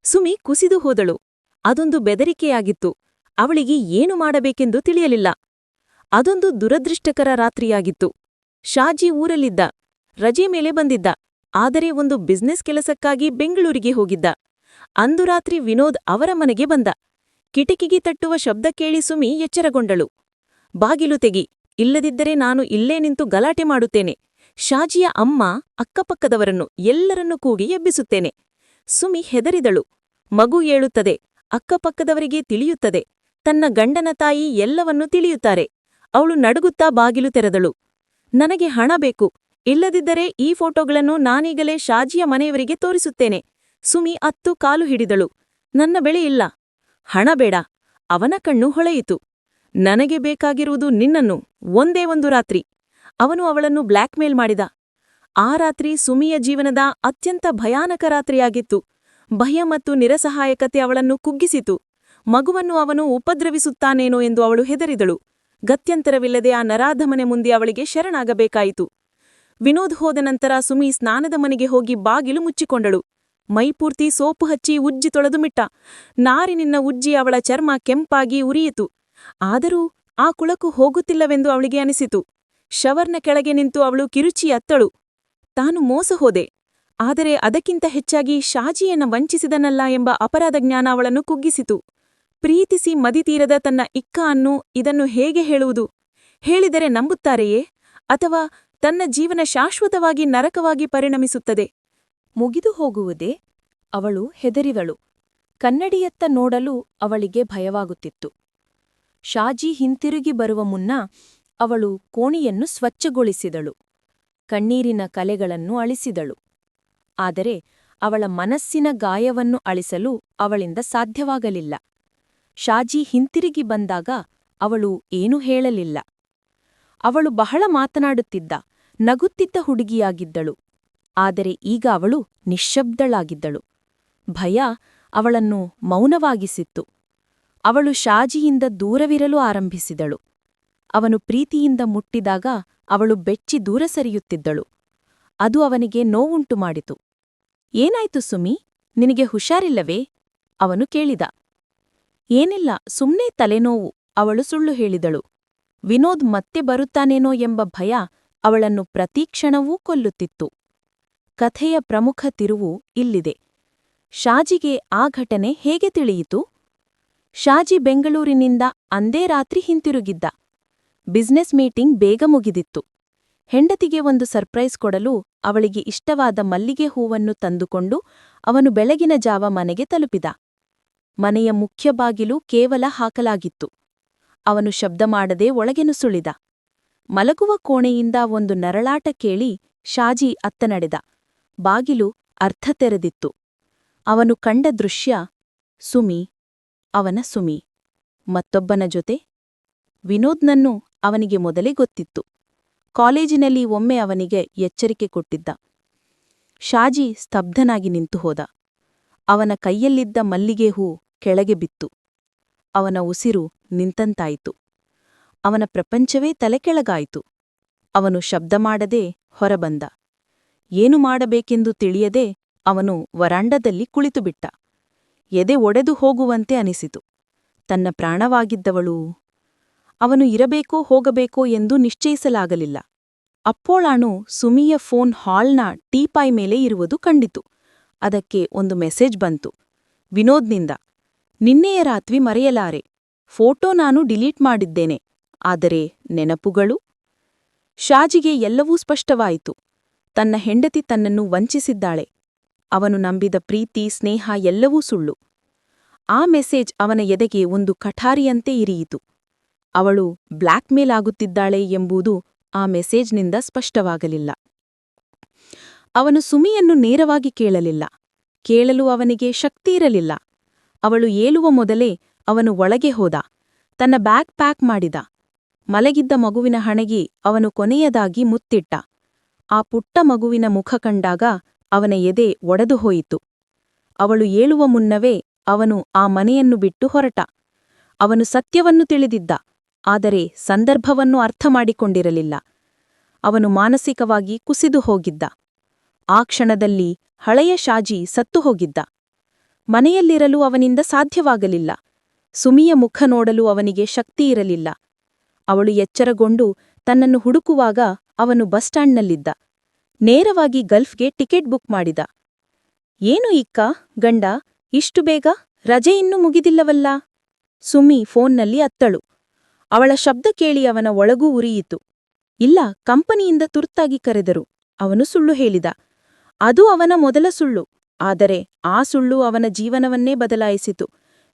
ಸುಮಿ ಕುಸಿದು ಹೋದಳು. ಅದೊಂದು ಬೆದರಿಕೆಯಾಗಿತ್ತು. ಅವಳಿಗೆ ಏನು ಮಾಡಬೇಕೆಂದು ತಿಳಿಯಲಿಲ್ಲ. ಅದೊಂದು ದುರದೃಷ್ಟಕರ ರಾತ್ರಿಯಾಗಿತ್ತು. ಶಾಜಿ ಊರಲ್ಲಿದ್ದ, ರಜೆ ಮೇಲೆ ಬಂದಿದ್ದ, ಆದರೆ ಒಂದು ಬಿಸ್ನೆಸ್ ಕೆಲಸಕ್ಕಾಗಿ ಬೆಂಗಳೂರಿಗೆ ಹೋಗಿದ್ದ. ಅಂದು ರಾತ್ರಿ ವಿನೋದ್ ಅವರ ಮನೆಗೆ ಬಂದ. ಕಿಟಕಿಗೆ ತಟ್ಟುವ ಶಬ್ದ ಕೇಳಿ ಸುಮಿ ಎಚ್ಚರಗೊಂಡಳು. ಬಾಗಿಲು ತೆಗಿ, ಇಲ್ಲದಿದ್ದರೆ ನಾನು ಇಲ್ಲೇ ನಿಂತು ಗಲಾಟೆ ಮಾಡುತ್ತೇನೆ. ಶಾಜಿಯ ಅಮ್ಮ, ಅಕ್ಕಪಕ್ಕದವರನ್ನು ಎಲ್ಲರನ್ನೂ ಕೂಗಿ ಎಬ್ಬಿಸುತ್ತೇನೆ. ಸುಮಿ ಹೆದರಿದಳು. ಮಗು ಏಳುತ್ತದೆ. ಅಕ್ಕಪಕ್ಕದವರಿಗೆ ತಿಳಿಯುತ್ತದೆ. ತನ್ನ ಗಂಡನ ತಾಯಿ ಎಲ್ಲವನ್ನೂ ತಿಳಿಯುತ್ತಾರೆ. ಅವಳು ನಡುಗುತ್ತಾ ಬಾಗಿಲು ತೆರೆದಳು. ನನಗೆ ಹಣ ಬೇಕು. ಇಲ್ಲದಿದ್ದರೆ ಈ ಫೋಟೋಗಳನ್ನು ನಾನೀಗಲೇ ಶಾಜಿಯ ಮನೆಯವರಿಗೆ ತೋರಿಸುತ್ತೇನೆ. ಸುಮಿ ಅತ್ತು ಕಾಲು ಹಿಡಿದಳು. ನನ್ನ ಬೆಳೆ ಇಲ್ಲ. ಹಣ ಬೇಡ. ಅವನ ಕಣ್ಣು ಹೊಳೆಯಿತು. ನನಗೆ ಬೇಕಾಗಿರುವುದು ನಿನ್ನನ್ನು. ಒಂದೇ ಒಂದು ರಾತ್ರಿ. ಅವನು ಅವಳನ್ನು ಬ್ಲ್ಯಾಕ್ಮೇಲ್ ಮಾಡಿದ. ಆ ರಾತ್ರಿ ಸುಮಿಯ ಜೀವನದ ಅತ್ಯಂತ ಭಯಾನಕ ರಾತ್ರಿಯಾಗಿತ್ತು. ಭಯ ಮತ್ತು ನಿರಸಹಾಯಕತೆ ಅವಳನ್ನು ಕುಗ್ಗಿಸಿತು. ಮಗುವನ್ನು ಅವನು ಉಪದ್ರವಿಸುತ್ತಾನೇನೋ ಎಂದು ಅವಳು ಹೆದರಿದಳು. ಗತ್ಯಂತರವಿಲ್ಲದೆ ಆ ನರಾಧಮನೆ ಮುಂದೆ ಅವಳಿಗೆ ಶರಣಾಗಬೇಕಾಯಿತು. ವಿನೋದ್ ಹೋದ ನಂತರ ಸುಮಿ ಸ್ನಾನದ ಮನೆಗೆ ಹೋಗಿ ಬಾಗಿಲು ಮುಚ್ಚಿಕೊಂಡಳು. ಮೈಪೂರ್ತಿ ಸೋಪು ಹಚ್ಚಿ ಉಜ್ಜಿ ತೊಳೆದು ಮಿಟ್ಟ. ನಾರಿನಿನ್ನ ಉಜ್ಜಿ ಅವಳ ಚರ್ಮ ಕೆಂಪಾಗಿ ಉರಿಯಿತು. ಆದರೂ ಆ ಕುಳಕು ಹೋಗುತ್ತಿಲ್ಲವೆಂದು ಅವಳಿಗೆ ಅನಿಸಿತು. ಶವರ್ನ ಕೆಳಗೆ ನಿಂತು ಅವಳು ಕಿರುಚಿ ಅತ್ತಳು. ತಾನು ಮೋಸ ಹೋದೆ ಆದರೆ ಅದಕ್ಕಿಂತ ಹೆಚ್ಚಾಗಿ ಶಾಜಿಯನ್ನ ವಂಚಿಸಿದನಲ್ಲ ಎಂಬ ಅಪರಾಧ ಜ್ಞಾನ ಅವಳನ್ನು ಕುಗ್ಗಿಸಿತು. ಪ್ರೀತಿಸಿ ಮದಿತೀರದ ತನ್ನ ಇಕ್ಕ ಅನ್ನು ಇದನ್ನು ಹೇಗೆ ಹೇಳುವುದು? ಹೇಳಿದರೆ ನಂಬುತ್ತಾರೆಯೇ? ಅಥವಾ ತನ್ನ ಜೀವನ ಶಾಶ್ವತವಾಗಿ ನರಕವಾಗಿ ಪರಿಣಮಿಸುತ್ತದೆ?
ಮುಗಿದು ಹೋಗುವುದೇ ಅವಳು ಹೆದರಿದಳು ಕನ್ನಡಿಯತ್ತ ನೋಡಲು ಅವಳಿಗೆ ಭಯವಾಗುತ್ತಿತ್ತು. ಶಾಜಿ ಹಿಂತಿರುಗಿ ಬರುವ ಮುನ್ನ ಅವಳು ಕೋಣಿಯನ್ನು ಸ್ವಚ್ಛಗೊಳಿಸಿದಳು. ಕಣ್ಣೀರಿನ ಕಲೆಗಳನ್ನು ಅಳಿಸಿದಳು. ಆದರೆ ಅವಳ ಮನಸ್ಸಿನ ಗಾಯವನ್ನು ಅಳಿಸಲು ಅವಳಿಂದ ಸಾಧ್ಯವಾಗಲಿಲ್ಲ. ಶಾಜಿ ಹಿಂತಿರುಗಿ ಬಂದಾಗ ಅವಳು ಏನೂ ಹೇಳಲಿಲ್ಲ. ಅವಳು ಬಹಳ ಮಾತನಾಡುತ್ತಿದ್ದ, ನಗುತ್ತಿದ್ದ ಹುಡುಗಿಯಾಗಿದ್ದಳು. ಆದರೆ ಈಗ ಅವಳು ನಿಶ್ಶಬ್ದಳಾಗಿದ್ದಳು. ಭಯ ಅವಳನ್ನು ಮೌನವಾಗಿಸಿತ್ತು. ಅವಳು ಶಾಜಿಯಿಂದ ದೂರವಿರಲು ಆರಂಭಿಸಿದಳು. ಅವನು ಪ್ರೀತಿಯಿಂದ ಮುಟ್ಟಿದಾಗ ಅವಳು ಬೆಚ್ಚಿ ದೂರ ಸರಿಯುತ್ತಿದ್ದಳು. ಅದು ಅವನಿಗೆ ನೋವುಂಟು ಮಾಡಿತು ಏನಾಯ್ತು ಸುಮಿ? ನಿನಗೆ ಹುಷಾರಿಲ್ಲವೇ? ಅವನು ಕೇಳಿದ. ಏನಿಲ್ಲ, ಸುಮ್ನೆ ತಲೆನೋವು, ಅವಳು ಸುಳ್ಳು ಹೇಳಿದಳು. ವಿನೋದ್ ಮತ್ತೆ ಬರುತ್ತಾನೇನೋ ಎಂಬ ಭಯ ಅವಳನ್ನು ಪ್ರತೀಕ್ಷಣವೂ ಕೊಲ್ಲುತ್ತಿತ್ತು. ಕಥೆಯ ಪ್ರಮುಖ ತಿರುವು ಇಲ್ಲಿದೆ. ಶಾಜಿಗೆ ಆ ಘಟನೆ ಹೇಗೆ ತಿಳಿಯಿತು? ಶಾಜಿ ಬೆಂಗಳೂರಿನಿಂದ ಅಂದೇ ರಾತ್ರಿ ಹಿಂತಿರುಗಿದ್ದ. ಬಿಸ್ನೆಸ್ ಮೀಟಿಂಗ್ ಬೇಗ ಮುಗಿದಿತ್ತು. ಹೆಂಡತಿಗೆ ಒಂದು ಸರ್ಪ್ರೈಸ್ ಕೊಡಲು ಅವಳಿಗೆ ಇಷ್ಟವಾದ ಮಲ್ಲಿಗೆ ಹೂವನ್ನು ತಂದುಕೊಂಡು ಅವನು ಬೆಳಗಿನ ಜಾವ ಮನೆಗೆ ತಲುಪಿದ. ಮನೆಯ ಮುಖ್ಯ ಬಾಗಿಲು ಕೇವಲ ಹಾಕಲಾಗಿತ್ತು. ಅವನು ಶಬ್ದ ಮಾಡದೆ ಒಳಗೆ ನುಸುಳಿದ ಮಲಗುವ ಕೋಣೆಯಿಂದ ಒಂದು ನರಳಾಟ ಕೇಳಿ ಶಾಜಿ ಅತ್ತ ನಡೆದ ಬಾಗಿಲು ಅರ್ಥ ತೆರೆದಿತ್ತು. ಅವನು ಕಂಡ ದೃಶ್ಯ ಸುಮಿ, ಅವನ ಸುಮಿ. ಮತ್ತೊಬ್ಬನ ಜೊತೆ ವಿನೋದ್ನನ್ನು ಅವನಿಗೆ ಮೊದಲೇ ಗೊತ್ತಿತ್ತು. ಕಾಲೇಜಿನಲ್ಲಿ ಒಮ್ಮೆ ಅವನಿಗೆ ಎಚ್ಚರಿಕೆ ಕೊಟ್ಟಿದ್ದ. ಶಾಜಿ ಸ್ತಬ್ಧನಾಗಿ ನಿಂತು ಹೋದ. ಅವನ ಕೈಯಲ್ಲಿದ್ದ ಮಲ್ಲಿಗೆ ಹೂ ಕೆಳಗೆ ಬಿತ್ತು. ಅವನ ಉಸಿರು ನಿಂತಂತಾಯಿತು. ಅವನ ಪ್ರಪಂಚವೇ ತಲೆಕೆಳಗಾಯಿತು. ಅವನು ಶಬ್ದ ಮಾಡದೆ ಹೊರಬಂದ. ಏನು ಮಾಡಬೇಕೆಂದು ತಿಳಿಯದೆ ಅವನು ವರಾಂಡದಲ್ಲಿ ಕುಳಿತುಬಿಟ್ಟ. ಎದೆ ಒಡೆದು ಹೋಗುವಂತೆ ಅನಿಸಿತು. ತನ್ನ ಪ್ರಾಣವಾಗಿದ್ದವಳು ಅವನು ಇರಬೇಕೋ ಹೋಗಬೇಕೋ ಎಂದು ನಿಶ್ಚಯಿಸಲಾಗಲಿಲ್ಲ. ಅಪ್ಪೋಳಾಣು ಸುಮಿಯ ಫೋನ್ ಹಾಲ್ನ ಟೀಪಾಯ್ ಮೇಲೆ ಇರುವುದು ಕಂಡಿತು. ಅದಕ್ಕೆ ಒಂದು ಮೆಸೇಜ್ ಬಂತು. ವಿನೋದ್ನಿಂದ, ನಿನ್ನೆಯ ರಾತ್ರಿ ಮರೆಯಲಾರೆ. ಫೋಟೋ ನಾನು ಡಿಲೀಟ್ ಮಾಡಿದ್ದೇನೆ. ಆದರೆ ನೆನಪುಗಳು? ಶಾಜಿಗೆ ಎಲ್ಲವೂ ಸ್ಪಷ್ಟವಾಯಿತು. ತನ್ನ ಹೆಂಡತಿ ತನ್ನನ್ನು ವಂಚಿಸಿದ್ದಾಳೆ. ಅವನು ನಂಬಿದ ಪ್ರೀತಿ, ಸ್ನೇಹ ಎಲ್ಲವೂ ಸುಳ್ಳು.
ಆ ಮೆಸೇಜ್ ಅವನ ಎದೆಗೆ ಒಂದು ಕಠಾರಿಯಂತೆ ಇರಿಯಿತು. ಅವಳು ಬ್ಲ್ಯಾಕ್ಮೇಲ್ ಆಗುತ್ತಿದ್ದಾಳೆ ಎಂಬುದು ಆ ಮೆಸೇಜ್ನಿಂದ ಸ್ಪಷ್ಟವಾಗಲಿಲ್ಲ. ಅವನು ಸುಮಿಯನ್ನು ನೇರವಾಗಿ ಕೇಳಲಿಲ್ಲ. ಕೇಳಲು ಅವನಿಗೆ ಶಕ್ತಿಯಿರಲಿಲ್ಲ ಅವಳು ಏಳುವ ಮೊದಲೇ ಅವನು ಒಳಗೆ ಹೋದ. ತನ್ನ ಬ್ಯಾಗ್ ಪ್ಯಾಕ್ ಮಾಡಿದ. ಮಲಗಿದ್ದ ಮಗುವಿನ ಹಣೆಗೆ ಅವನು ಕೊನೆಯದಾಗಿ ಮುತ್ತಿಟ್ಟ. ಆ ಪುಟ್ಟ ಮಗುವಿನ ಮುಖ ಕಂಡಾಗ ಅವನ ಎದೆ ಒಡೆದು ಹೋಯಿತು. ಅವಳು ಏಳುವ ಮುನ್ನವೇ ಅವನು ಆ ಮನೆಯನ್ನು ಬಿಟ್ಟು ಹೊರಟ. ಅವನು ಸತ್ಯವನ್ನು ತಿಳಿದಿದ್ದ. ಆದರೆ ಸಂದರ್ಭವನ್ನು ಅರ್ಥಮಾಡಿಕೊಂಡಿರಲಿಲ್ಲ. ಅವನು ಮಾನಸಿಕವಾಗಿ ಕುಸಿದು ಹೋಗಿದ್ದ. ಆ ಕ್ಷಣದಲ್ಲಿ ಹಳೆಯ ಶಾಜಿ ಸತ್ತು ಹೋಗಿದ್ದ. ಮನೆಯಲ್ಲಿರಲು ಅವನಿಂದ ಸಾಧ್ಯವಾಗಲಿಲ್ಲ. ಸುಮಿಯ ಮುಖ ನೋಡಲು ಅವನಿಗೆ ಶಕ್ತಿಯಿರಲಿಲ್ಲ ಅವಳು ಎಚ್ಚರಗೊಂಡು ತನ್ನನ್ನು ಹುಡುಕುವಾಗ ಅವನು ಬಸ್ ಸ್ಟ್ಯಾಂಡ್ನಲ್ಲಿದ್ದ. ನೇರವಾಗಿ ಗಲ್ಫ್ಗೆ ಟಿಕೆಟ್ ಬುಕ್ ಮಾಡಿದ. ಏನು ಇಕ್ಕ, ಗಂಡ, ಇಷ್ಟು ಬೇಗ? ರಜೆ ಇನ್ನೂ ಮುಗಿದಿಲ್ಲವಲ್ಲ? ಸುಮಿ ಫೋನ್ನಲ್ಲಿ ಅತ್ತಳು. ಅವಳ ಶಬ್ದ ಕೇಳಿ ಅವನ ಒಳಗೂ ಉರಿಯಿತು. ಇಲ್ಲ, ಕಂಪನಿಯಿಂದ ತುರ್ತಾಗಿ ಕರೆದರು. ಅವನು ಸುಳ್ಳು ಹೇಳಿದ. ಅದು ಅವನ ಮೊದಲ ಸುಳ್ಳು. ಆದರೆ ಆ ಸುಳ್ಳು ಅವನ ಜೀವನವನ್ನೇ ಬದಲಾಯಿಸಿತು.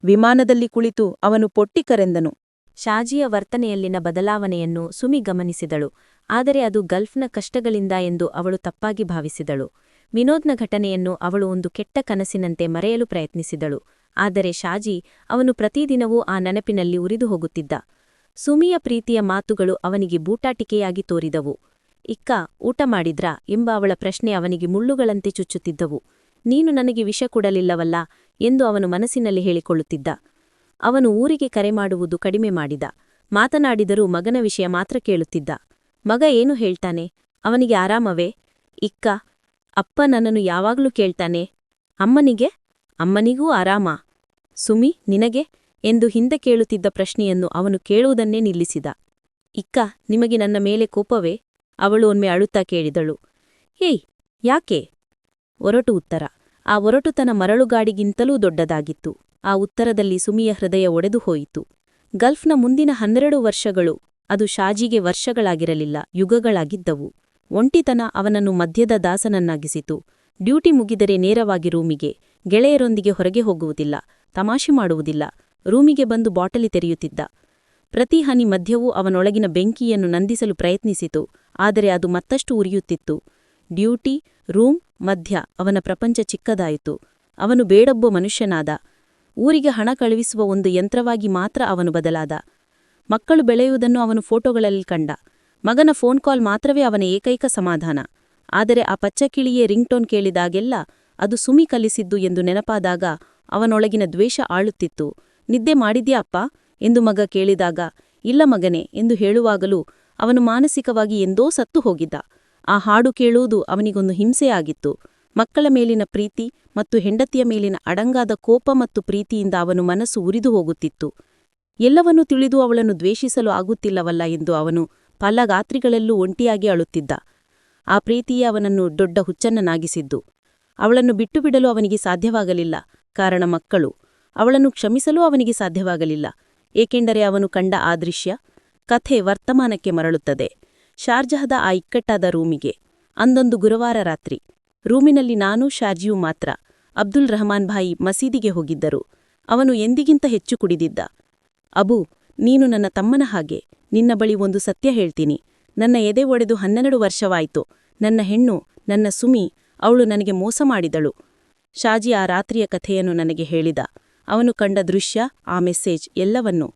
ವಿಮಾನದಲ್ಲಿ ಕುಳಿತು ಅವನು ಪೊಟ್ಟಿ ಕರೆಂದನು.
ಶಾಜಿಯ ವರ್ತನೆಯಲ್ಲಿನ ಬದಲಾವಣೆಯನ್ನು ಸುಮಿ ಗಮನಿಸಿದಳು. ಆದರೆ ಅದು ಗಲ್ಫ್ನ ಕಷ್ಟಗಳಿಂದ ಎಂದು ಅವಳು ತಪ್ಪಾಗಿ ಭಾವಿಸಿದಳು. ವಿನೋದ್ನ ಘಟನೆಯನ್ನು ಅವಳು ಒಂದು ಕೆಟ್ಟ ಕನಸಿನಂತೆ ಮರೆಯಲು ಪ್ರಯತ್ನಿಸಿದಳು. ಆದರೆ ಶಾಜಿ ಅವನು ಪ್ರತಿದಿನವೂ ಆ ನೆನಪಿನಲ್ಲಿ ಉರಿದು ಹೋಗುತ್ತಿದ್ದ. ಸುಮಿಯ ಪ್ರೀತಿಯ ಮಾತುಗಳು ಅವನಿಗೆ ಬೂಟಾಟಿಕೆಯಾಗಿ ತೋರಿದವು. ಇಕ್ಕ, ಊಟ ಮಾಡಿದ್ರಾ? ಎಂಬ ಅವಳ ಪ್ರಶ್ನೆ ಅವನಿಗೆ ಮುಳ್ಳುಗಳಂತೆ ಚುಚ್ಚುತ್ತಿದ್ದವು. ನೀನು ನನಗೆ ವಿಷ ಕೊಡಲಿಲ್ಲವಲ್ಲ? ಎಂದು ಅವನು ಮನಸ್ಸಿನಲ್ಲಿ ಹೇಳಿಕೊಳ್ಳುತ್ತಿದ್ದ. ಅವನು ಊರಿಗೆ ಕರೆ ಮಾಡುವುದು ಕಡಿಮೆ ಮಾಡಿದ. ಮಾತನಾಡಿದರೂ ಮಗನ ವಿಷಯ ಮಾತ್ರ ಕೇಳುತ್ತಿದ್ದ. ಮಗ ಏನು ಹೇಳ್ತಾನೆ? ಅವನಿಗೆ ಆರಾಮವೇ? ಇಕ್ಕ, ಅಪ್ಪ ನನ್ನನ್ನು ಯಾವಾಗ್ಲೂ ಕೇಳ್ತಾನೆ. ಅಮ್ಮನಿಗೆ? ಅಮ್ಮನಿಗೂ ಆರಾಮ. ಸುಮಿ, ನಿನಗೆ? ಎಂದು ಹಿಂದೆ ಕೇಳುತ್ತಿದ್ದ ಪ್ರಶ್ನೆಯನ್ನು ಅವನು ಕೇಳುವುದನ್ನೇ ನಿಲ್ಲಿಸಿದ. ಇಕ್ಕ, ನಿಮಗೆ ನನ್ನ ಮೇಲೆ ಕೋಪವೇ? ಅವಳು ಒಮ್ಮೆ ಅಳುತ್ತಾ ಕೇಳಿದಳು. ಏಯ್, ಯಾಕೆ? ಒರಟು ಉತ್ತರ. ಆ ಒರಟುತನ ಮರಳುಗಾಡಿಗಿಂತಲೂ ದೊಡ್ಡದಾಗಿತ್ತು. ಆ ಉತ್ತರದಲ್ಲಿ ಸುಮಿಯ ಹೃದಯ ಒಡೆದು ಹೋಯಿತು. ಗಲ್ಫ್ನ ಮುಂದಿನ ಹನ್ನೆರಡು ವರ್ಷಗಳು, ಅದು ಶಾಜಿಗೆ ವರ್ಷಗಳಾಗಿರಲಿಲ್ಲ, ಯುಗಗಳಾಗಿದ್ದವು. ಒಂಟಿತನ ಅವನನ್ನು ಮಧ್ಯದ ದಾಸನನ್ನಾಗಿಸಿತು. ಡ್ಯೂಟಿ ಮುಗಿದರೆ ನೇರವಾಗಿ ರೂಮಿಗೆ, ಗೆಳೆಯರೊಂದಿಗೆ ಹೊರಗೆ ಹೋಗುವುದಿಲ್ಲ, ತಮಾಷೆ ಮಾಡುವುದಿಲ್ಲ. ರೂಮಿಗೆ ಬಂದು ಬಾಟಲಿ ತೆರೆಯುತ್ತಿದ್ದ. ಪ್ರತಿ ಹನಿ ಮಧ್ಯವೂ ಅವನೊಳಗಿನ ಬೆಂಕಿಯನ್ನು ನಂದಿಸಲು ಪ್ರಯತ್ನಿಸಿತು, ಆದರೆ ಅದು ಮತ್ತಷ್ಟು ಉರಿಯುತ್ತಿತ್ತು. ಡ್ಯೂಟಿ, ರೂಮ್, ಮಧ್ಯ ಅವನ ಪ್ರಪಂಚ ಚಿಕ್ಕದಾಯಿತು. ಅವನು ಬೇಡೊಬ್ಬ ಮನುಷ್ಯನಾದ. ಊರಿಗೆ ಹಣ ಕಳುಹಿಸುವ ಒಂದು ಯಂತ್ರವಾಗಿ ಮಾತ್ರ ಅವನು ಬದಲಾದ. ಮಕ್ಕಳು ಬೆಳೆಯುವುದನ್ನು ಅವನು ಫೋಟೋಗಳಲ್ಲಿ ಕಂಡ. ಮಗನ ಫೋನ್ ಕಾಲ್ ಮಾತ್ರವೇ ಅವನ ಏಕೈಕ ಸಮಾಧಾನ. ಆದರೆ ಆ ಪಚ್ಚಕಿಳಿಯೇ ರಿಂಗ್ಟೋನ್ ಕೇಳಿದಾಗೆಲ್ಲ ಅದು ಸುಮಿ ಕಲಿಸಿದ್ದು ಎಂದು ನೆನಪಾದಾಗ ಅವನೊಳಗಿನ ದ್ವೇಷ ಆಳುತ್ತಿತ್ತು. ನಿದ್ದೆ ಮಾಡಿದ್ಯಾ ಅಪ್ಪ? ಎಂದು ಮಗ ಕೇಳಿದಾಗ, ಇಲ್ಲ ಮಗನೆ ಎಂದು ಹೇಳುವಾಗಲೂ ಅವನು ಮಾನಸಿಕವಾಗಿ ಎಂದೋ ಸತ್ತು ಹೋಗಿದ್ದ. ಆ ಹಾಡು ಕೇಳುವುದು ಅವನಿಗೊಂದು ಹಿಂಸೆಯಾಗಿತ್ತು ಮಕ್ಕಳ ಮೇಲಿನ ಪ್ರೀತಿ ಮತ್ತು ಹೆಂಡತಿಯ ಮೇಲಿನ ಅಡಂಗಾದ ಕೋಪ ಮತ್ತು ಪ್ರೀತಿಯಿಂದ ಅವನು ಮನಸ್ಸು ಉರಿದು ಹೋಗುತ್ತಿತ್ತು. ಎಲ್ಲವನ್ನೂ ತಿಳಿದು ಅವಳನ್ನು ದ್ವೇಷಿಸಲು ಆಗುತ್ತಿಲ್ಲವಲ್ಲ ಎಂದು ಅವನು ಪಲ್ಲಗಾತ್ರಿಗಳಲ್ಲೂ ಒಂಟಿಯಾಗಿ ಅಳುತ್ತಿದ್ದ. ಆ ಪ್ರೀತಿಯೇ ಅವನನ್ನು ದೊಡ್ಡ ಹುಚ್ಚನ್ನನಾಗಿಸಿದ್ದು. ಅವಳನ್ನು ಬಿಟ್ಟು ಬಿಡಲು ಅವನಿಗೆ ಸಾಧ್ಯವಾಗಲಿಲ್ಲ. ಕಾರಣ ಮಕ್ಕಳು. ಅವಳನ್ನು ಕ್ಷಮಿಸಲು ಅವನಿಗೆ ಸಾಧ್ಯವಾಗಲಿಲ್ಲ. ಏಕೆಂದರೆ ಅವನು ಕಂಡ ಆ ದೃಶ್ಯ ಕಥೆ ವರ್ತಮಾನಕ್ಕೆ ಮರಳುತ್ತದೆ. ಶಾರ್ಜಹದ ಆ ಇಕ್ಕಟ್ಟಾದ ರೂಮಿಗೆ, ಅಂದೊಂದು ಗುರುವಾರ ರಾತ್ರಿ, ರೂಮಿನಲ್ಲಿ ನಾನೂ ಶಾರ್ಜಿಯೂ ಮಾತ್ರ, ಅಬ್ದುಲ್ ರಹಮಾನ್ ಭಾಯಿ ಮಸೀದಿಗೆ ಹೋಗಿದ್ದರು. ಅವನು ಎಂದಿಗಿಂತ ಹೆಚ್ಚು ಕುಡಿದಿದ್ದ. ಅಬು, ನೀನು ನನ್ನ ತಮ್ಮನ ಹಾಗೆ, ನಿನ್ನ ಬಳಿ ಒಂದು ಸತ್ಯ ಹೇಳ್ತೀನಿ. ನನ್ನ ಎದೆ ಒಡೆದು ಹನ್ನೆರಡು ವರ್ಷವಾಯಿತು. ನನ್ನ ಹೆಣ್ಣು, ನನ್ನ ಸುಮಿ, ಅವಳು ನನಗೆ ಮೋಸ ಮಾಡಿದಳು. ಶಾಜಿ ಆ ರಾತ್ರಿಯ ಕಥೆಯನ್ನು ನನಗೆ ಹೇಳಿದ. ಅವನು ಕಂಡ ದೃಶ್ಯ, ಆ ಮೆಸೇಜ್ ಎಲ್ಲವನ್ನೂ.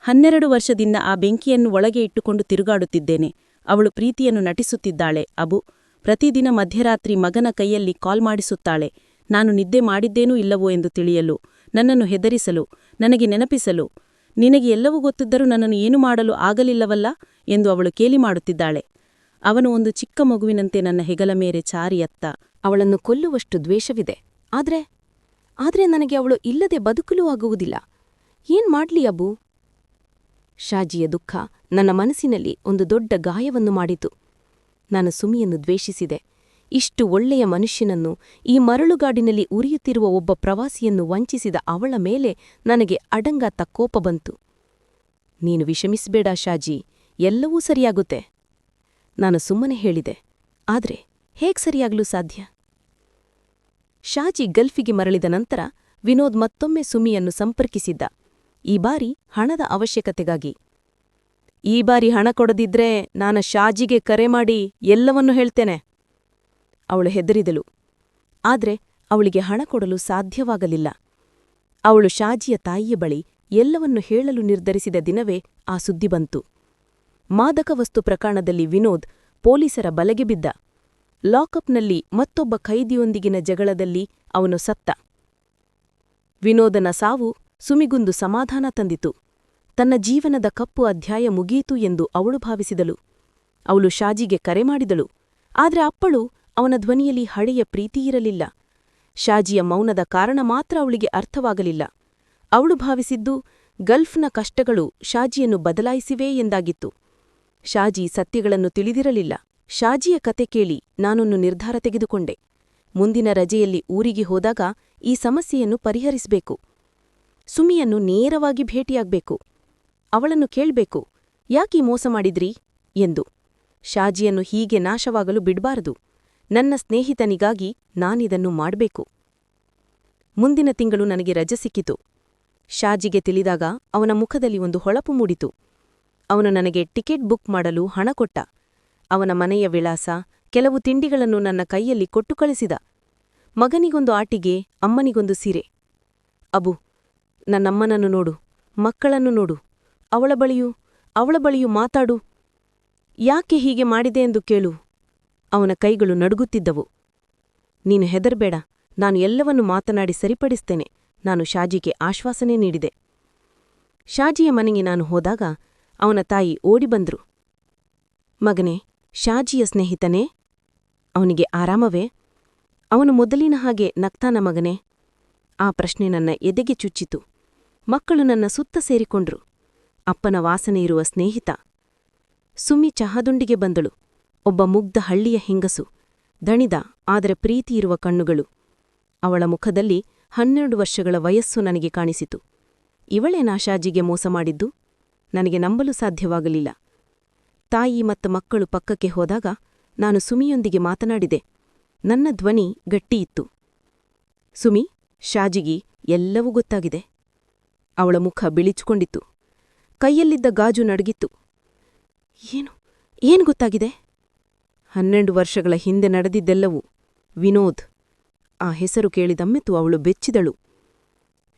ಹನ್ನೆರಡು ವರ್ಷದಿಂದ ಆ ಬೆಂಕಿಯನ್ನು ಒಳಗೆ ಇಟ್ಟುಕೊಂಡು ತಿರುಗಾಡುತ್ತಿದ್ದೇನೆ. ಅವಳು ಪ್ರೀತಿಯನ್ನು ನಟಿಸುತ್ತಿದ್ದಾಳೆ. ಅಬು, ಪ್ರತಿದಿನ ಮಧ್ಯರಾತ್ರಿ ಮಗನ ಕೈಯಲ್ಲಿ ಕಾಲ್ ಮಾಡಿಸುತ್ತಾಳೆ. ನಾನು ನಿದ್ದೆ ಮಾಡಿದ್ದೇನೂ ಇಲ್ಲವೋ ಎಂದು ತಿಳಿಯಲು, ನನ್ನನ್ನು ಹೆದರಿಸಲು, ನನಗೆ ನೆನಪಿಸಲು, ನಿನಗೆ ಎಲ್ಲವೂ ಗೊತ್ತಿದ್ದರೂ ನನ್ನನ್ನು ಏನು ಮಾಡಲು ಆಗಲಿಲ್ಲವಲ್ಲ ಎಂದು ಅವಳು ಕೇಲಿ ಮಾಡುತ್ತಿದ್ದಾಳೆ. ಅವನು ಒಂದು ಚಿಕ್ಕ ಮಗುವಿನಂತೆ ನನ್ನ ಹೆಗಲ ಮೇರೆ ಚಾರಿಯತ್ತ ಅವಳನ್ನು ಕೊಲ್ಲುವಷ್ಟು ದ್ವೇಷವಿದೆ. ಆದ್ರೆ ಆದ್ರೆ ನನಗೆ ಅವಳು ಇಲ್ಲದೆ ಬದುಕಲು ಆಗುವುದಿಲ್ಲ. ಏನ್ ಮಾಡ್ಲಿ ಅಬು? ಶಾಜಿಯ ದುಃಖ ನನ್ನ ಮನಸ್ಸಿನಲ್ಲಿ ಒಂದು ದೊಡ್ಡ ಗಾಯವನ್ನು ಮಾಡಿತು. ನಾನು ಸುಮಿಯನ್ನು ದ್ವೇಷಿಸಿದೆ. ಇಷ್ಟು ಒಳ್ಳೆಯ ಮನುಷ್ಯನನ್ನು, ಈ ಮರಳುಗಾಡಿನಲ್ಲಿ ಉರಿಯುತ್ತಿರುವ ಒಬ್ಬ ಪ್ರವಾಸಿಯನ್ನು ವಂಚಿಸಿದ ಅವಳ ಮೇಲೆ ನನಗೆ ಅಡಂಗಾತ ಕೋಪ ಬಂತು. ನೀನು ವಿಷಮಿಸಬೇಡ ಶಾಜಿ, ಎಲ್ಲವೂ ಸರಿಯಾಗುತ್ತೆ. ನಾನು ಸುಮ್ಮನೆ ಹೇಳಿದೆ, ಆದರೆ ಹೇಗ್ ಸರಿಯಾಗಲು ಸಾಧ್ಯ? ಶಾಜಿ ಗಲ್ಫಿಗೆ ಮರಳಿದ ನಂತರ
ವಿನೋದ್ ಮತ್ತೊಮ್ಮೆ ಸುಮಿಯನ್ನು ಸಂಪರ್ಕಿಸಿದ್ದ. ಈ ಬಾರಿ ಹಣದ ಅವಶ್ಯಕತೆಗಾಗಿ. ಈ ಬಾರಿ ಹಣ ಕೊಡದಿದ್ರೆ ನಾನು ಶಾಜಿಗೆ ಕರೆ ಮಾಡಿ ಎಲ್ಲವನ್ನೂ ಹೇಳ್ತೇನೆ. ಅವಳು ಹೆದರಿದಳು. ಆದರೆ ಅವಳಿಗೆ ಹಣ ಕೊಡಲು ಸಾಧ್ಯವಾಗಲಿಲ್ಲ. ಅವಳು ಶಾಜಿಯ ತಾಯಿಯ ಬಳಿ ಎಲ್ಲವನ್ನು ಹೇಳಲು ನಿರ್ಧರಿಸಿದ ದಿನವೇ ಆ ಸುದ್ದಿ ಬಂತು. ಮಾದಕ ವಸ್ತು ಪ್ರಕರಣದಲ್ಲಿ ವಿನೋದ್ ಪೊಲೀಸರ ಬಲೆಗೆ ಬಿದ್ದ. ಲಾಕಪ್ನಲ್ಲಿ ಮತ್ತೊಬ್ಬ ಖೈದಿಯೊಂದಿಗಿನ ಜಗಳದಲ್ಲಿ ಅವನು ಸತ್ತ. ವಿನೋದನ ಸಾವು ಸುಮಿಗುಂದು ಸಮಾಧಾನ ತಂದಿತು. ತನ್ನ ಜೀವನದ ಕಪ್ಪು ಅಧ್ಯಾಯ ಮುಗಿಯಿತು ಎಂದು ಅವಳು ಭಾವಿಸಿದಳು. ಅವಳು ಶಾಜಿಗೆ ಕರೆ ಮಾಡಿದಳು. ಆದ್ರೆ ಅಪ್ಪಳು ಅವನ ಧ್ವನಿಯಲ್ಲಿ ಹಳೆಯ ಪ್ರೀತಿಯಿರಲಿಲ್ಲ ಶಾಜಿಯ ಮೌನದ ಕಾರಣ ಮಾತ್ರ ಅವಳಿಗೆ ಅರ್ಥವಾಗಲಿಲ್ಲ. ಅವಳು ಭಾವಿಸಿದ್ದು, ಗಲ್ಫ್ನ ಕಷ್ಟಗಳು ಶಾಜಿಯನ್ನು ಬದಲಾಯಿಸಿವೆ ಎಂದಾಗಿತ್ತು. ಶಾಜಿ ಸತ್ಯಗಳನ್ನು ತಿಳಿದಿರಲಿಲ್ಲ. ಶಾಜಿಯ ಕತೆ ಕೇಳಿ ನಾನೊಂದು ನಿರ್ಧಾರ ತೆಗೆದುಕೊಂಡೆ. ಮುಂದಿನ ರಜೆಯಲ್ಲಿ ಊರಿಗೆ ಹೋದಾಗ ಈ ಸಮಸ್ಯೆಯನ್ನು ಪರಿಹರಿಸಬೇಕು. ಸುಮಿಯನ್ನು ನೇರವಾಗಿ ಭೇಟಿಯಾಗಬೇಕು. ಅವಳನ್ನು ಕೇಳ್ಬೇಕು, ಯಾಕೀ ಮೋಸ ಮಾಡಿದ್ರಿ? ಎಂದು. ಶಾಜಿಯನ್ನು ಹೀಗೆ ನಾಶವಾಗಲು ಬಿಡಬಾರದು. ನನ್ನ ಸ್ನೇಹಿತನಿಗಾಗಿ ನಾನಿದನ್ನು ಮಾಡಬೇಕು. ಮುಂದಿನ ತಿಂಗಳು ನನಗೆ ರಜೆ ಸಿಕ್ಕಿತು. ಶಾಜಿಗೆ ತಿಳಿದಾಗ ಅವನ ಮುಖದಲ್ಲಿ ಒಂದು ಹೊಳಪು ಮೂಡಿತು. ಅವನು ನನಗೆ ಟಿಕೆಟ್ ಬುಕ್ ಮಾಡಲು ಹಣ ಕೊಟ್ಟ. ಅವನ ಮನೆಯ ವಿಳಾಸ, ಕೆಲವು ತಿಂಡಿಗಳನ್ನು ನನ್ನ ಕೈಯಲ್ಲಿ ಕೊಟ್ಟು ಕಳಿಸಿದ ಮಗನಿಗೊಂದು ಆಟಿಗೆ, ಅಮ್ಮನಿಗೊಂದು ಸೀರೆ. ಅಬು, ನನ್ನಮ್ಮನನ್ನು ನೋಡು, ಮಕ್ಕಳನ್ನು ನೋಡು. ಅವಳ ಬಳಿಯೂ ಅವಳ ಬಳಿಯೂ ಮಾತಾಡು. ಯಾಕೆ ಹೀಗೆ ಮಾಡಿದೆ ಎಂದು ಕೇಳು. ಅವನ ಕೈಗಳು ನಡುಗುತ್ತಿದ್ದವು. ನೀನು ಹೆದರ್ಬೇಡ, ನಾನು ಎಲ್ಲವನ್ನು ಮಾತನಾಡಿ ಸರಿಪಡಿಸ್ತೇನೆ. ನಾನು ಶಾಜಿಗೆ ಆಶ್ವಾಸನೆ ನೀಡಿದೆ. ಶಾಜಿಯ ಮನೆಗೆ ನಾನು ಹೋದಾಗ ಅವನ ತಾಯಿ ಓಡಿ ಬಂದ್ರು. ಮಗನೇ ಶಾಜಿಯ ಸ್ನೇಹಿತನೇ, ಅವನಿಗೆ ಆರಾಮವೇ? ಅವನು ಮೊದಲಿನ ಹಾಗೆ ನಗ್ತಾನ ಮಗನೇ? ಆ ಪ್ರಶ್ನೆ ನನ್ನ ಎದೆಗೆ ಚುಚ್ಚಿತು. ಮಕ್ಕಳು ನನ್ನ ಸುತ್ತ ಸೇರಿಕೊಂಡ್ರು. ಅಪ್ಪನ ವಾಸನೆ ಇರುವ ಸ್ನೇಹಿತ. ಸುಮಿ ಚಹಾದುಂಡಿಗೆ ಬಂದಳು. ಒಬ್ಬ ಮುಗ್ಧ ಹಳ್ಳಿಯ ಹೆಂಗಸು. ದಣಿದ, ಆದರೆ ಪ್ರೀತಿಯಿರುವ ಕಣ್ಣುಗಳು. ಅವಳ ಮುಖದಲ್ಲಿ ಹನ್ನೆರಡು ವರ್ಷಗಳ ವಯಸ್ಸು ನನಗೆ ಕಾಣಿಸಿತು. ಇವಳೇ ನಾಶಾಜಿಗೆ ಮೋಸ ಮಾಡಿದ್ದು? ನನಗೆ ನಂಬಲು ಸಾಧ್ಯವಾಗಲಿಲ್ಲ. ತಾಯಿ ಮತ್ತು ಮಕ್ಕಳು ಪಕ್ಕಕ್ಕೆ ಹೋದಾಗ ನಾನು ಸುಮಿಯೊಂದಿಗೆ ಮಾತನಾಡಿದೆ. ನನ್ನ ಧ್ವನಿ ಗಟ್ಟಿಯಿತ್ತು ಸುಮಿ, ಶಾಜಿಗಿ ಎಲ್ಲವೂ ಗೊತ್ತಾಗಿದೆ. ಅವಳ ಮುಖ ಬಿಳಿಚಿಕೊಂಡಿತ್ತು. ಕೈಯಲ್ಲಿದ್ದ ಗಾಜು ನಡಗಿತ್ತು. ಏನು ಏನು ಗೊತ್ತಾಗಿದೆ? ಹನ್ನೆರಡು ವರ್ಷಗಳ ಹಿಂದೆ ನಡೆದಿದ್ದೆಲ್ಲವೂ ವಿನೋದ್, ಆ ಹೆಸರು ಕೇಳಿದಮ್ಮೆತು ಅವಳು ಬೆಚ್ಚಿದಳು.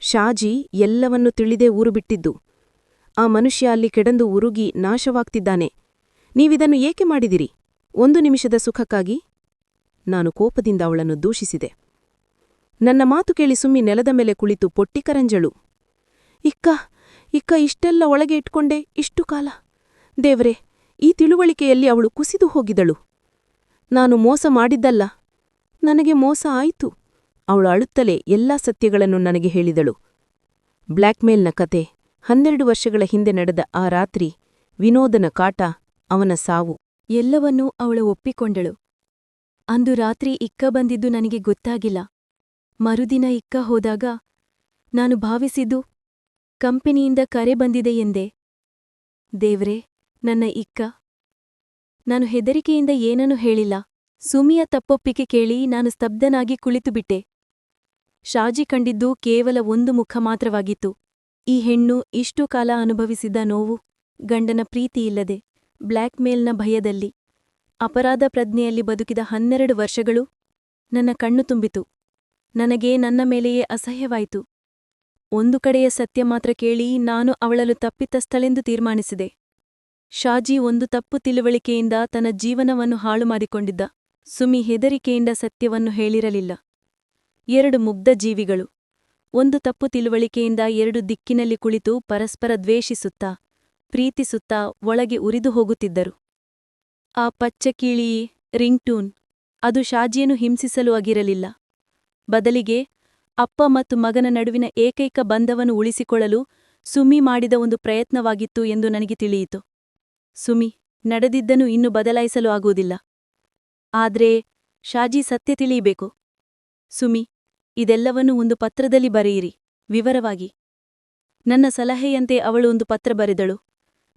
ಶಾಜಿ ಎಲ್ಲವನ್ನೂ ತಿಳಿದೇ ಊರು ಬಿಟ್ಟಿದ್ದು. ಆ ಮನುಷ್ಯ ಅಲ್ಲಿ ಕೆಡಂದು ಉರುಗಿ ನಾಶವಾಗ್ತಿದ್ದಾನೆ. ನೀವಿದನ್ನು ಏಕೆ ಮಾಡಿದಿರಿ? ಒಂದು ನಿಮಿಷದ ಸುಖಕ್ಕಾಗಿ ನಾನು ಕೋಪದಿಂದ ಅವಳನ್ನು ದೂಷಿಸಿದೆ. ನನ್ನ ಮಾತು ಕೇಳಿ ಸುಮ್ಮಿ ನೆಲದ ಮೇಲೆ ಕುಳಿತು ಪೊಟ್ಟಿಕರಂಜಳು. ಇಕ್ಕ ಇಕ್ಕ, ಇಷ್ಟೆಲ್ಲ ಒಳಗೆ ಇಟ್ಕೊಂಡೆ, ಇಷ್ಟು ಕಾಲ. ದೇವ್ರೆ, ಈ ತಿಳುವಳಿಕೆಯಲ್ಲಿ ಅವಳು ಕುಸಿದು ಹೋಗಿದಳು. ನಾನು ಮೋಸ ಮಾಡಿದ್ದಲ್ಲ. ನನಗೆ ಮೋಸ ಆಯಿತು. ಅವಳು ಅಳುತ್ತಲೇ ಎಲ್ಲಾ ಸತ್ಯಗಳನ್ನು ನನಗೆ ಹೇಳಿದಳು. ಬ್ಲ್ಯಾಕ್ಮೇಲ್ನ ಕತೆ. ಹನ್ನೆರಡು ವರ್ಷಗಳ ಹಿಂದೆ ನಡೆದ ಆ ರಾತ್ರಿ ವಿನೋದನ ಕಾಟ ಅವನ ಸಾವು.
ಎಲ್ಲವನ್ನೂ ಅವಳು ಒಪ್ಪಿಕೊಂಡಳು. ಅಂದು ರಾತ್ರಿ ಇಕ್ಕ ಬಂದಿದ್ದು ನನಗೆ ಗೊತ್ತಾಗಿಲ್ಲ. ಮರುದಿನ ಇಕ್ಕ ಹೋದಾಗ, ನಾನು ಭಾವಿಸಿದ್ದು, ಕಂಪನಿಯಿಂದ ಕರೆ ಬಂದಿದೆ ಎಂದೆ. ದೇವ್ರೆ, ನನ್ನ ಇಕ್ಕ. ನಾನು ಹೆದರಿಕೆಯಿಂದ ಏನನ್ನೂ ಹೇಳಿಲ್ಲ. ಸುಮಿಯ ತಪ್ಪೊಪ್ಪಿಕೆ ಕೇಳಿ ನಾನು ಸ್ತಬ್ಧನಾಗಿ ಕುಳಿತುಬಿಟ್ಟೆ. ಶಾಜಿ ಕಂಡಿದ್ದು ಕೇವಲ ಒಂದು ಮುಖ ಮಾತ್ರವಾಗಿತ್ತು. ಈ ಹೆಣ್ಣು ಇಷ್ಟು ಕಾಲ ಅನುಭವಿಸಿದ್ದ ನೋವು, ಗಂಡನ ಪ್ರೀತಿಯಿಲ್ಲದೆ. ಬ್ಲ್ಯಾಕ್ಮೇಲ್ನ ಭಯದಲ್ಲಿ. ಅಪರಾಧ ಪ್ರಜ್ಞೆಯಲ್ಲಿ ಬದುಕಿದ ಹನ್ನೆರಡು ವರ್ಷಗಳು ನನ್ನ ಕಣ್ಣು ತುಂಬಿತು. ನನಗೆ ನನ್ನ ಮೇಲೆಯೇ ಅಸಹ್ಯವಾಯಿತು. ಒಂದು ಕಡೆಯ ಸತ್ಯ ಮಾತ್ರ ಕೇಳಿ ನಾನು ಅವಳಲು ತಪ್ಪಿತಸ್ಥಳೆಂದು ತೀರ್ಮಾನಿಸಿದೆ. ಶಾಜಿ ಒಂದು ತಪ್ಪು ತಿಳುವಳಿಕೆಯಿಂದ ತನ್ನ ಜೀವನವನ್ನು ಹಾಳು ಮಾಡಿಕೊಂಡಿದ್ದ. ಸುಮಿ ಹೆದರಿಕೆಯಿಂದ ಸತ್ಯವನ್ನು ಹೇಳಿರಲಿಲ್ಲ. ಎರಡು ಮುಗ್ಧ ಜೀವಿಗಳು. ಒಂದು ತಪ್ಪು ತಿಳುವಳಿಕೆಯಿಂದ ಎರಡು ದಿಕ್ಕಿನಲ್ಲಿ ಕುಳಿತು ಪರಸ್ಪರ ದ್ವೇಷಿಸುತ್ತಾ ಪ್ರೀತಿಸುತ್ತಾ ಒಳಗೆ ಉರಿದು ಹೋಗುತ್ತಿದ್ದರು. ಆ ಪಚ್ಚಕೀಳಿಯೇ ರಿಂಗ್ಟೂನ್, ಅದು ಶಾಜಿಯನ್ನು ಹಿಂಸಿಸಲು ಆಗಿರಲಿಲ್ಲ ಬದಲಿಗೆ ಅಪ್ಪ ಮತ್ತು ಮಗನ ನಡುವಿನ ಏಕೈಕ ಬಂಧವನ್ನು ಉಳಿಸಿಕೊಳ್ಳಲು ಸುಮಿ ಮಾಡಿದ ಒಂದು ಪ್ರಯತ್ನವಾಗಿತ್ತು ಎಂದು ನನಗೆ ತಿಳಿಯಿತು. ಸುಮಿ, ನಡೆದಿದ್ದನ್ನು ಇನ್ನು ಬದಲಾಯಿಸಲು ಆಗುವುದಿಲ್ಲ. ಆದ್ರೆ ಶಾಜಿ ಸತ್ಯ ತಿಳಿಯಬೇಕು. ಸುಮಿ, ಇದೆಲ್ಲವನ್ನೂ ಒಂದು ಪತ್ರದಲ್ಲಿ ಬರೆಯಿರಿ. ವಿವರವಾಗಿ. ನನ್ನ ಸಲಹೆಯಂತೆ ಅವಳು ಒಂದು ಪತ್ರ ಬರೆದಳು.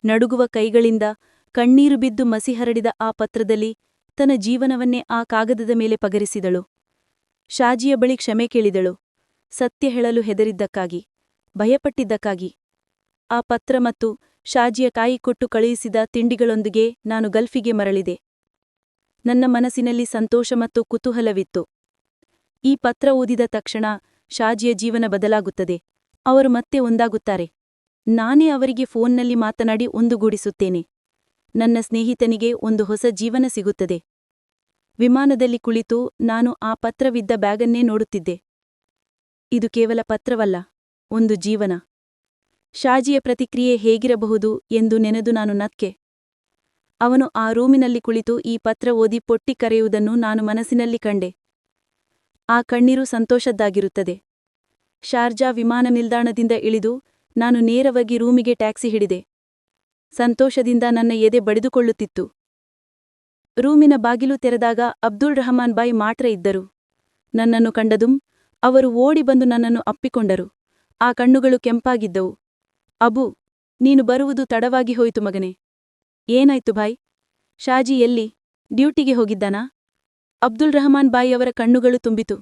ನಡುಗುವ ಕೈಗಳಿಂದ ಕಣ್ಣೀರು ಬಿದ್ದು ಮಸಿಹರಡಿದ ಆ ಪತ್ರದಲ್ಲಿ ತನ್ನ ಜೀವನವನ್ನೇ ಆ ಕಾಗದದ ಮೇಲೆ ಪಗರಿಸಿದಳು. ಶಾಜಿಯ ಬಳಿ ಕ್ಷಮೆ ಕೇಳಿದಳು. ಸತ್ಯ ಹೇಳಲು ಹೆದರಿದ್ದಕ್ಕಾಗಿ, ಭಯಪಟ್ಟಿದ್ದಕ್ಕಾಗಿ. ಆ ಪತ್ರ ಮತ್ತು ಶಾಜಿಯ ಕಾಯಿ ಕೊಟ್ಟು ಕಳುಹಿಸಿದ ತಿಂಡಿಗಳೊಂದಿಗೆ ನಾನು ಗಲ್ಫಿಗೆ ಮರಳಿದೆ. ನನ್ನ ಮನಸ್ಸಿನಲ್ಲಿ ಸಂತೋಷ ಮತ್ತು ಕುತೂಹಲವಿತ್ತು. ಈ ಪತ್ರ ಓದಿದ ತಕ್ಷಣ ಶಾಜಿಯ ಜೀವನ ಬದಲಾಗುತ್ತದೆ. ಅವರು ಮತ್ತೆ ಒಂದಾಗುತ್ತಾರೆ. ನಾನೇ ಅವರಿಗೆ ಫೋನ್ನಲ್ಲಿ ಮಾತನಾಡಿ ಒಂದುಗೂಡಿಸುತ್ತೇನೆ. ನನ್ನ ಸ್ನೇಹಿತನಿಗೆ ಒಂದು ಹೊಸ ಜೀವನ ಸಿಗುತ್ತದೆ. ವಿಮಾನದಲ್ಲಿ ಕುಳಿತು ನಾನು ಆ ಪತ್ರವಿದ್ದ ಬ್ಯಾಗನ್ನೇ ನೋಡುತ್ತಿದ್ದೆ. ಇದು ಕೇವಲ ಪತ್ರವಲ್ಲ, ಒಂದು ಜೀವನ. ಶಾಜಿಯ ಪ್ರತಿಕ್ರಿಯೆ ಹೇಗಿರಬಹುದು ಎಂದು ನೆನೆದು ನಾನು ನಕ್ಕೆ. ಅವನು ಆ ರೂಮಿನಲ್ಲಿ ಕುಳಿತು ಈ ಪತ್ರ ಓದಿ ಪೊಟ್ಟಿ ಕರೆಯುವುದನ್ನು ನಾನು ಮನಸ್ಸಿನಲ್ಲಿ ಕಂಡೆ. ಆ ಕಣ್ಣೀರು ಸಂತೋಷದ್ದಾಗಿರುತ್ತದೆ. ಶಾರ್ಜಾ ವಿಮಾನ ನಿಲ್ದಾಣದಿಂದ ಇಳಿದು ನಾನು ನೇರವಾಗಿ ರೂಮಿಗೆ ಟ್ಯಾಕ್ಸಿ ಹಿಡಿದೆ. ಸಂತೋಷದಿಂದ ನನ್ನ ಎದೆ ಬಡಿದುಕೊಳ್ಳುತ್ತಿತ್ತು. ರೂಮಿನ ಬಾಗಿಲು ತೆರೆದಾಗ ಅಬ್ದುಲ್ ರಹಮಾನ್ ಬಾಯ್ ಮಾತ್ರ ಇದ್ದರು. ನನ್ನನ್ನು ಕಂಡದುಂ ಅವರು ಓಡಿ ಬಂದು ನನ್ನನ್ನು ಅಪ್ಪಿಕೊಂಡರು. ಆ ಕಣ್ಣುಗಳು ಕೆಂಪಾಗಿದ್ದವು. ಅಬು, ನೀನು ಬರುವುದು ತಡವಾಗಿ ಹೋಯಿತು ಮಗನೇ. ಏನಾಯ್ತು ಬಾಯ್ ಶಾಜಿ ಎಲ್ಲಿ? ಡ್ಯೂಟಿಗೆ ಹೋಗಿದ್ದಾನಾ? ಅಬ್ದುಲ್ ರಹಮಾನ್ ಬಾಯಿ ಅವರ ಕಣ್ಣುಗಳು ತುಂಬಿತು.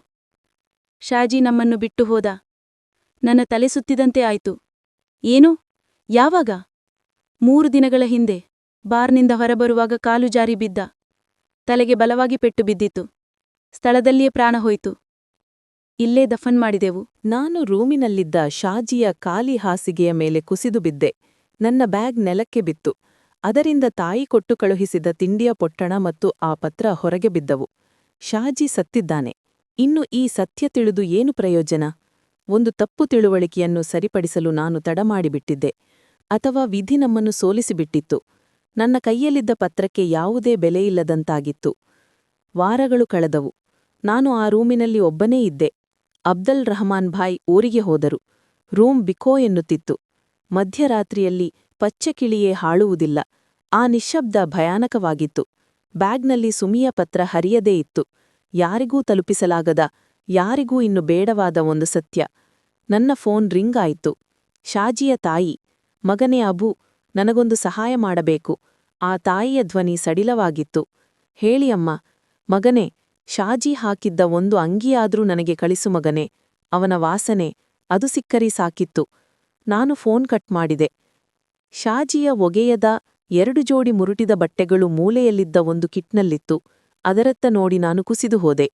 ಶಾಜಿ ನಮ್ಮನ್ನು ಬಿಟ್ಟು ಹೋದ. ನನ್ನ ತಲೆ ಸುತ್ತಿದಂತೆ ಆಯ್ತು. ಏನು? ಯಾವಾಗ? ಮೂರು ದಿನಗಳ ಹಿಂದೆ ಬಾರ್ನಿಂದ ಹೊರಬರುವಾಗ ಕಾಲು ಜಾರಿ ಬಿದ್ದ. ತಲೆಗೆ ಬಲವಾಗಿ ಪೆಟ್ಟು ಬಿದ್ದಿತು ಸ್ಥಳದಲ್ಲಿಯೇ ಪ್ರಾಣ ಹೋಯಿತು. ಇಲ್ಲೇ ದಫನ್ ಮಾಡಿದೆವು.
ನಾನು ರೂಮಿನಲ್ಲಿದ್ದ ಶಾಜಿಯ ಖಾಲಿ ಹಾಸಿಗೆಯ ಮೇಲೆ ಕುಸಿದು ಬಿದ್ದೆ. ನನ್ನ ಬ್ಯಾಗ್ ನೆಲಕ್ಕೆ ಬಿತ್ತು. ಅದರಿಂದ ತಾಯಿ ಕೊಟ್ಟು ಕಳುಹಿಸಿದ ತಿಂಡಿಯ ಪೊಟ್ಟಣ ಮತ್ತು ಆ ಪತ್ರ ಹೊರಗೆ ಬಿದ್ದವು. ಶಾಜಿ ಸತ್ತಿದ್ದಾನೆ. ಇನ್ನು ಈ ಸತ್ಯ ತಿಳಿದು ಏನು ಪ್ರಯೋಜನ? ಒಂದು ತಪ್ಪು ತಿಳುವಳಿಕೆಯನ್ನು ಸರಿಪಡಿಸಲು ನಾನು ತಡಮಾಡಿಬಿಟ್ಟಿದ್ದೆ ಅಥವಾ ವಿಧಿ ನಮ್ಮನ್ನು ಸೋಲಿಸಿಬಿಟ್ಟಿತ್ತು. ನನ್ನ ಕೈಯಲ್ಲಿದ್ದ ಪತ್ರಕ್ಕೆ ಯಾವುದೇ ಬೆಲೆಯಿಲ್ಲದಂತಾಗಿತ್ತು ವಾರಗಳು ಕಳೆದವು. ನಾನು ಆ ರೂಮಿನಲ್ಲಿ ಒಬ್ಬನೇ ಇದ್ದೆ. ಅಬ್ದಲ್ ರಹಮಾನ್ ಭಾಯ್ ಊರಿಗೆ ಹೋದರು. ರೂಮ್ ಬಿಕೋ ಎನ್ನುತ್ತಿತ್ತು. ಮಧ್ಯರಾತ್ರಿಯಲ್ಲಿ ಪಚ್ಚಕಿಳಿಯೇ ಹಾಳುವುದಿಲ್ಲ. ಆ ನಿಶ್ಶಬ್ದ ಭಯಾನಕವಾಗಿತ್ತು. ಬ್ಯಾಗ್ನಲ್ಲಿ ಸುಮಿಯ ಪತ್ರ ಹರಿಯದೇ ಇತ್ತು. ಯಾರಿಗೂ ತಲುಪಿಸಲಾಗದ, ಯಾರಿಗೂ ಇನ್ನು ಬೇಡವಾದ ಒಂದು ಸತ್ಯ. ನನ್ನ ಫೋನ್ ರಿಂಗ್ ಆಯಿತು. ಶಾಜಿಯ ತಾಯಿ, ಮಗನೇ ಅಬು, ನನಗೊಂದು ಸಹಾಯ ಮಾಡಬೇಕು. ಆ ತಾಯಿಯ ಧ್ವನಿ ಸಡಿಲವಾಗಿತ್ತು. ಹೇಳಿ ಅಮ್ಮ, ಮಗನೇ, ಶಾಜಿ ಹಾಕಿದ್ದ ಒಂದು ಅಂಗಿಯಾದ್ರೂ ನನಗೆ ಕಳಿಸು ಮಗನೇ. ಅವನ ವಾಸನೆ, ಅದು ಸಿಕ್ಕರಿ ಸಾಕಿತ್ತು. ನಾನು ಫೋನ್ ಕಟ್ ಮಾಡಿದೆ. ಶಾಜಿಯ ಒಗೆಯದ ಎರಡು ಜೋಡಿ ಮುರುಟಿದ ಬಟ್ಟೆಗಳು ಮೂಲೆಯಲ್ಲಿದ್ದ ಒಂದು ಕಿಟ್ನಲ್ಲಿತ್ತು. ಅದರತ್ತ ನೋಡಿ ನಾನು ಕುಸಿದು ಹೋದೆ.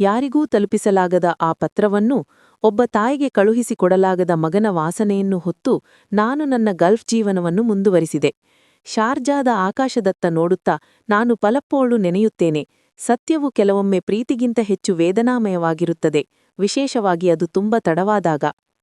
ಯಾರಿಗೂ ತಲುಪಿಸಲಾಗದ ಆ ಪತ್ರವನ್ನು ಒಬ್ಬ ತಾಯಿಗೆ ಕಳುಹಿಸಿಕೊಡಲಾಗದ ಮಗನ ವಾಸನೆಯನ್ನು ಹೊತ್ತು ನಾನು ನನ್ನ ಗಲ್ಫ್ ಜೀವನವನ್ನು ಮುಂದುವರಿಸಿದೆ. ಶಾರ್ಜಾದ ಆಕಾಶದತ್ತ ನೋಡುತ್ತಾ ನಾನು ಪಲಪ್ಪೋಳು ನೆನೆಯುತ್ತೇನೆ. ಸತ್ಯವು ಕೆಲವೊಮ್ಮೆ ಪ್ರೀತಿಗಿಂತ ಹೆಚ್ಚು ವೇದನಾಮಯವಾಗಿರುತ್ತದೆ. ವಿಶೇಷವಾಗಿ ಅದು ತುಂಬ ತಡವಾದಾಗ.